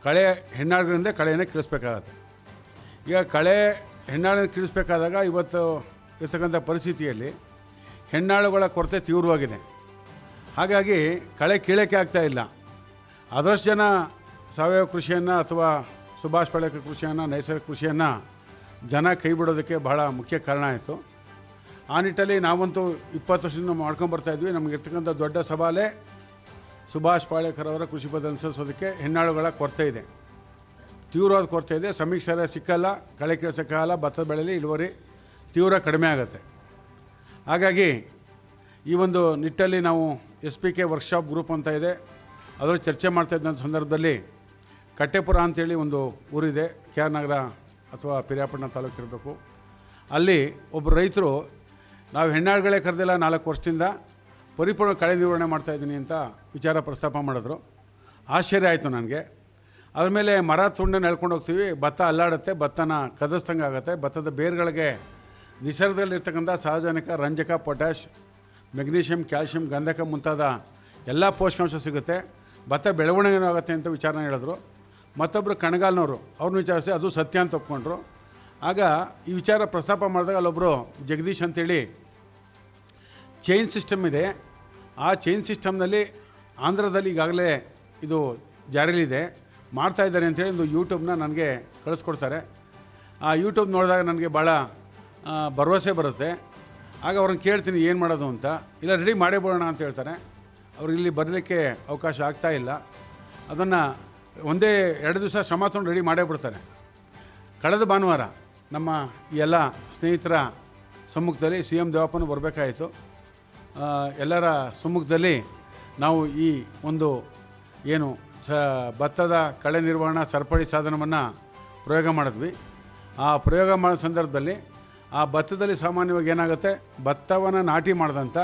ಕಳೆ ಹೆಣ್ಣಾಡಿನಿಂದ ಕಳೆಯನ್ನು ಕೀಳಿಸ್ಬೇಕಾಗತ್ತೆ. ಈಗ ಕಳೆ ಹೆಣ್ಣಾಳನ್ನು ಕೀಳಿಸ್ಬೇಕಾದಾಗ ಇವತ್ತು ಇರ್ತಕ್ಕಂಥ ಪರಿಸ್ಥಿತಿಯಲ್ಲಿ ಹೆಣ್ಣಾಳುಗಳ ಕೊರತೆ ತೀವ್ರವಾಗಿದೆ. ಹಾಗಾಗಿ ಕಳೆ ಕೀಳಕ್ಕೆ ಆಗ್ತಾ ಇಲ್ಲ. ಅದರಷ್ಟು ಜನ ಸಾವಯವ ಕೃಷಿಯನ್ನು ಅಥವಾ ಸುಭಾಷ್ ಪಾಳೇಕರ್ ಕೃಷಿಯನ್ನು, ನೈಸರ್ಗಿಕ ಕೃಷಿಯನ್ನು ಜನ ಕೈ ಬಿಡೋದಕ್ಕೆ ಬಹಳ ಮುಖ್ಯ ಕಾರಣ ಆಯಿತು. ಆ ನಿಟ್ಟಲ್ಲಿ ನಾವಂತೂ ಇಪ್ಪತ್ತು ವರ್ಷದಿಂದ ಮಾಡ್ಕೊಂಬರ್ತಾ ಇದ್ವಿ. ನಮ್ಗೆ ಇರ್ತಕ್ಕಂಥ ದೊಡ್ಡ ಸವಾಲೇ ಸುಭಾಷ್ ಪಾಳೇಕರ್ ಅವರ ಕೃಷಿ ಪದ ಅನುಸರಿಸೋದಕ್ಕೆ ಹೆಣ್ಣಾಳುಗಳ ಕೊರತೆ ಇದೆ. ತೀವ್ರವಾದ ಕೊರತೆ ಇದೆ. ಸಮೀಕ್ಷೆ ಸರಿಯಾಗಿ ಸಿಕ್ಕಲ್ಲ, ಕಳೆ ಕೆಲಸಕ್ಕಾಗಲ್ಲ ಭತ್ತದ ಬೆಳೆಯಲ್ಲಿ ಇಳುವರಿ ತೀವ್ರ ಕಡಿಮೆ ಆಗುತ್ತೆ. ಹಾಗಾಗಿ ಈ ಒಂದು ನಿಟ್ಟಲ್ಲಿ ನಾವು S P K workshop group ಅಂತ ಇದೆ. ಅದರ ಚರ್ಚೆ ಮಾಡ್ತಾ ಇದ್ದಂಥ ಸಂದರ್ಭದಲ್ಲಿ ಕಟ್ಟೆಪುರ ಅಂತೇಳಿ ಒಂದು ಊರಿದೆ, ಕೆ ಆರ್ ನಗರ ಅಥವಾ ಪಿರಿಯಾಪಟ್ಟಣ ತಾಲೂಕು ಇರಬೇಕು. ಅಲ್ಲಿ ಒಬ್ಬರು ರೈತರು, ನಾವು ಹೆಣ್ಣಾಳುಗಳೇ ಕರೆದಿಲ್ಲ ನಾಲ್ಕು ವರ್ಷದಿಂದ, ಪರಿಪೂರ್ಣ ಕಳೆ ನಿರ್ವಹಣೆ ಮಾಡ್ತಾಯಿದ್ದೀನಿ ಅಂತ ವಿಚಾರ ಪ್ರಸ್ತಾಪ ಮಾಡಿದ್ರು. ಆಶ್ಚರ್ಯ ಆಯಿತು ನನಗೆ. ಅದ್ರ ಮೇಲೆ ಮರ ತುಂಡನ್ನು ಎಳ್ಕೊಂಡು ಹೋಗ್ತೀವಿ, ಭತ್ತ ಅಲ್ಲಾಡುತ್ತೆ, ಭತ್ತನ ಕದಸ್ತಂಗೆ ಆಗುತ್ತೆ, ಭತ್ತದ ಬೇರುಗಳಿಗೆ ನಿಸರ್ಗದಲ್ಲಿರ್ತಕ್ಕಂಥ ಸಾರ್ವಜನಿಕ ರಂಜಕ ಪೊಟ್ಯಾಶ್ ಮೆಗ್ನೀಷಿಯಂ, ಕ್ಯಾಲ್ಶಿಯಂ, ಗಂಧಕ ಮುಂತಾದ ಎಲ್ಲ ಪೋಷಕಾಂಶ ಸಿಗುತ್ತೆ. ಭತ್ತ ಬೆಳವಣಿಗೆ ಆಗುತ್ತೆ ಅಂತ ವಿಚಾರನ ಹೇಳಿದ್ರು. ಮತ್ತೊಬ್ಬರು ಕಣಗಾಲ್ನವರು ಅವ್ರನ್ನ ವಿಚಾರಿಸಿ ಅದು ಸತ್ಯ ಅಂತ ಒಪ್ಕೊಂಡ್ರು. ಆಗ ಈ ವಿಚಾರ ಪ್ರಸ್ತಾಪ ಮಾಡಿದಾಗ ಅಲ್ಲೊಬ್ಬರು ಜಗದೀಶ್ ಅಂತೇಳಿ ಚೈನ್ ಸಿಸ್ಟಮ್ ಇದೆ. ಆ ಚೈನ್ ಸಿಸ್ಟಮ್ನಲ್ಲಿ ಆಂಧ್ರದಲ್ಲಿ ಈಗಾಗಲೇ ಇದು ಜಾರಿಯಲ್ಲಿದೆ. ಮಾಡ್ತಾ ಇದ್ದಾರೆ ಅಂತೇಳಿ ಒಂದು ಯೂಟ್ಯೂಬ್ನ ನನಗೆ ಕಳಿಸ್ಕೊಡ್ತಾರೆ. ಆ ಯೂಟ್ಯೂಬ್ ನೋಡಿದಾಗ ನನಗೆ ಭಾಳ ಭರವಸೆ ಬರುತ್ತೆ. ಆಗ ಅವ್ರನ್ನ ಕೇಳ್ತೀನಿ ಏನು ಮಾಡೋದು ಅಂತ. ಇಲ್ಲ ರೆಡಿ ಮಾಡೇ ಬಿಡೋಣ ಅಂತ ಹೇಳ್ತಾರೆ. ಅವ್ರಿಗೆ ಇಲ್ಲಿ ಬರಲಿಕ್ಕೆ ಅವಕಾಶ ಆಗ್ತಾ ಇಲ್ಲ. ಅದನ್ನು ಒಂದೇ ಎರಡು ದಿವಸ ಶ್ರಮ ತೊಗೊಂಡು ರೆಡಿ ಮಾಡೇ ಬಿಡ್ತಾರೆ. ಕಳೆದ ಭಾನುವಾರ ನಮ್ಮ ಎಲ್ಲ ಸ್ನೇಹಿತರ ಸಮ್ಮುಖದಲ್ಲಿ ಸಿ ಎಂ ದೇವಪ್ಪನೂ ಬರಬೇಕಾಯಿತು. ಎಲ್ಲರ ಸಮ್ಮುಖದಲ್ಲಿ ನಾವು ಈ ಒಂದು ಏನು ಸ, ಭತ್ತದ ಕಳೆ ನಿರ್ವಹಣಾ ಸರಪಳಿ ಸಾಧನವನ್ನು ಪ್ರಯೋಗ ಮಾಡಿದ್ವಿ. ಆ ಪ್ರಯೋಗ ಮಾಡೋ ಸಂದರ್ಭದಲ್ಲಿ ಆ ಭತ್ತದಲ್ಲಿ ಸಾಮಾನ್ಯವಾಗಿ ಏನಾಗುತ್ತೆ? ಭತ್ತವನ್ನು ನಾಟಿ ಮಾಡಿದಂಥ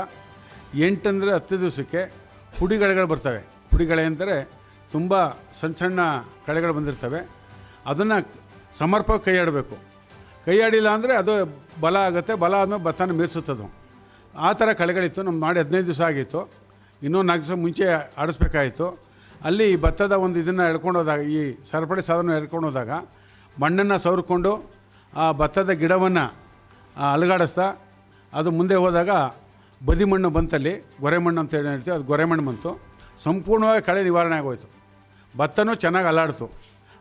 ಎಂಟಂದರೆ ಹತ್ತು ದಿವಸಕ್ಕೆ ಹುಡಿಗಳೆಗಳು ಬರ್ತವೆ. ಹುಡಿಗಳೆ ಅಂದರೆ ತುಂಬ ಸಣ್ಣ ಸಣ್ಣ ಕಳೆಗಳು ಬಂದಿರ್ತವೆ. ಅದನ್ನು ಸಮರ್ಪಕ ಕೈಯಾಡಬೇಕು. ಕೈಯಾಡಿಲ್ಲ ಅಂದರೆ ಅದು ಬಲ ಆಗುತ್ತೆ. ಬಲ ಆದಮೇಲೆ ಭತ್ತನ ಮೀರಿಸುತ್ತದು ಆ ಥರ ಕಳೆಗಳಿತ್ತು. ನಮ್ಮ ಮಾಡಿ ಹದಿನೈದು ದಿವಸ ಆಗಿತ್ತು. ಇನ್ನೂ ನಾಲ್ಕು ದಿವಸ ಮುಂಚೆ ಆಡಿಸ್ಬೇಕಾಯಿತು ಅಲ್ಲಿ ಈ ಭತ್ತದ ಒಂದು ಇದನ್ನು ಎಳ್ಕೊಂಡೋದಾಗ, ಈ ಸರಪಳಿ ಸಾಧನ ಎಳ್ಕೊಂಡೋದಾಗ ಮಣ್ಣನ್ನು ಸವರ್ಕೊಂಡು ಆ ಭತ್ತದ ಗಿಡವನ್ನು ಅಲುಗಾಡಿಸ್ತಾ ಅದು ಮುಂದೆ ಹೋದಾಗ ಬದಿ ಮಣ್ಣು ಬಂತಲ್ಲಿ ಗೊರೆ ಮಣ್ಣು ಅಂತ ಹೇಳಿ ಅದು ಗೊರೆ ಮಣ್ಣು ಬಂತು. ಸಂಪೂರ್ಣವಾಗಿ ಕಳೆ ನಿವಾರಣೆ ಆಗೋಯ್ತು. ಭತ್ತನೂ ಚೆನ್ನಾಗಿ ಅಲ್ಲಾಡ್ತು.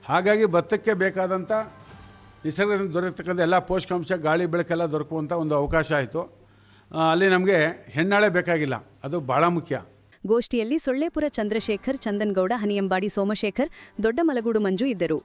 ಹಾಗಾಗಿ ಭತ್ತಕ್ಕೆ ಬೇಕಾದಂಥ ನಿಸರ್ಗದಿಂದ ದೊರೆತಕ್ಕಂಥ ಎಲ್ಲ ಪೋಷಕಾಂಶ, ಗಾಳಿ, ಬೆಳಕೆಲ್ಲ ದೊರಕುವಂಥ ಒಂದು ಅವಕಾಶ ಆಯಿತು. ಅಲ್ಲಿ ನಮಗೆ ಹೆಣ್ಣಾಳೆ ಬೇಕಾಗಿಲ್ಲ. ಅದು ಭಾಳ ಮುಖ್ಯ. ಗೋಷ್ಠಿಯಲ್ಲಿ ಸೊಳ್ಳೆಪುರ ಚಂದ್ರಶೇಖರ್, ಚಂದನ್ಗೌಡ, ಹನಿಯಂಬಾಡಿ ಸೋಮಶೇಖರ್, ದೊಡ್ಡಮಲಗೂಡು ಮಂಜು ಇದ್ದರು.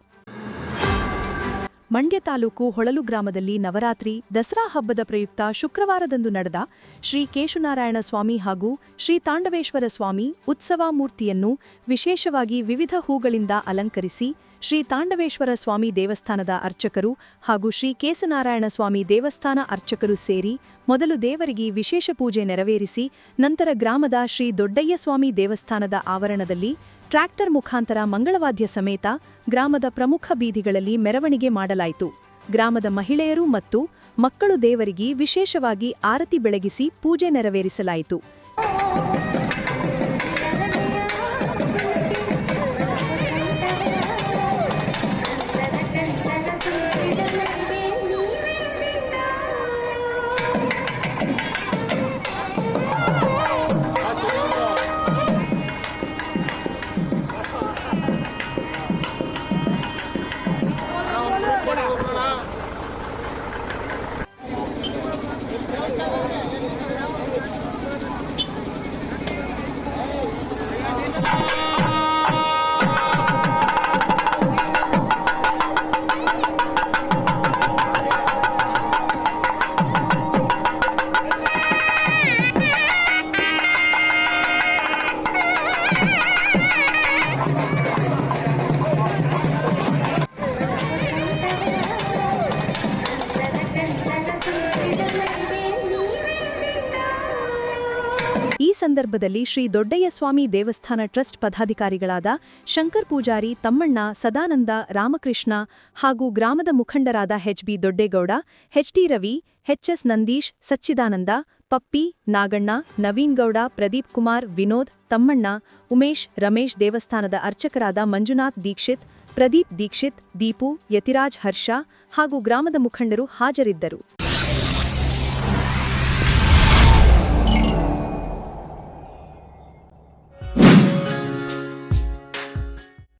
ಮಂಡ್ಯ ತಾಲೂಕು ಹೊಳಲು ಗ್ರಾಮದಲ್ಲಿ ನವರಾತ್ರಿ, ದಸರಾ ಹಬ್ಬದ ಪ್ರಯುಕ್ತ ಶುಕ್ರವಾರದಂದು ನಡೆದ ಶ್ರೀ ಕೇಶುನಾರಾಯಣ ಸ್ವಾಮಿ ಹಾಗೂ ಶ್ರೀ ತಾಂಡವೇಶ್ವರ ಸ್ವಾಮಿ ಉತ್ಸವ ಮೂರ್ತಿಯನ್ನು ವಿಶೇಷವಾಗಿ ವಿವಿಧ ಹೂಗಳಿಂದ ಅಲಂಕರಿಸಿ ಶ್ರೀ ತಾಂಡವೇಶ್ವರ ಸ್ವಾಮಿ ದೇವಸ್ಥಾನದ ಅರ್ಚಕರು ಹಾಗೂ ಶ್ರೀ ಕೇಸುನಾರಾಯಣ ಸ್ವಾಮಿ ದೇವಸ್ಥಾನ ಅರ್ಚಕರು ಸೇರಿ ಮೊದಲು ದೇವರಿಗೆ ವಿಶೇಷ ಪೂಜೆ ನೆರವೇರಿಸಿ ನಂತರ ಗ್ರಾಮದ ಶ್ರೀ ದೊಡ್ಡಯ್ಯ ಸ್ವಾಮಿ ದೇವಸ್ಥಾನದ ಆವರಣದಲ್ಲಿ ಟ್ರ್ಯಾಕ್ಟರ್ ಮುಖಾಂತರ ಮಂಗಳವಾದ್ಯ ಸಮೇತ ಗ್ರಾಮದ ಪ್ರಮುಖ ಬೀದಿಗಳಲ್ಲಿ ಮೆರವಣಿಗೆ ಮಾಡಲಾಯಿತು. ಗ್ರಾಮದ ಮಹಿಳೆಯರು ಮತ್ತು ಮಕ್ಕಳು ದೇವರಿಗೆ ವಿಶೇಷವಾಗಿ ಆರತಿ ಬೆಳಗಿಸಿ ಪೂಜೆ ನೆರವೇರಿಸಲಾಯಿತು. ಸಂದರ್ಭದಲ್ಲಿ ಶ್ರೀ ದೊಡ್ಡಯ್ಯ ಸ್ವಾಮಿ ದೇವಸ್ಥಾನ ಟ್ರಸ್ಟ್ ಪದಾಧಿಕಾರಿಗಳಾದ ಶಂಕರ್ ಪೂಜಾರಿ, ತಮ್ಮಣ್ಣ ಸದಾನಂದ, ರಾಮಕೃಷ್ಣ ಹಾಗೂ ಗ್ರಾಮದ ಮುಖಂಡರಾದ HB Doddegowda HD Ravi HS Nandish, Sachidananda, Pappi, Naganna, Naveen Gowda, Pradeep Kumar, Vinod, Thammanna, Umesh, Ramesh ದೇವಸ್ಥಾನದ ಅರ್ಚಕರಾದ ಮಂಜುನಾಥ್ ದೀಕ್ಷಿತ್, ಪ್ರದೀಪ್ ದೀಕ್ಷಿತ್, ದೀಪು, ಯತಿರಾಜ್ ಹರ್ಷ ಹಾಗೂ ಗ್ರಾಮದ ಮುಖಂಡರು ಹಾಜರಿದ್ದರು.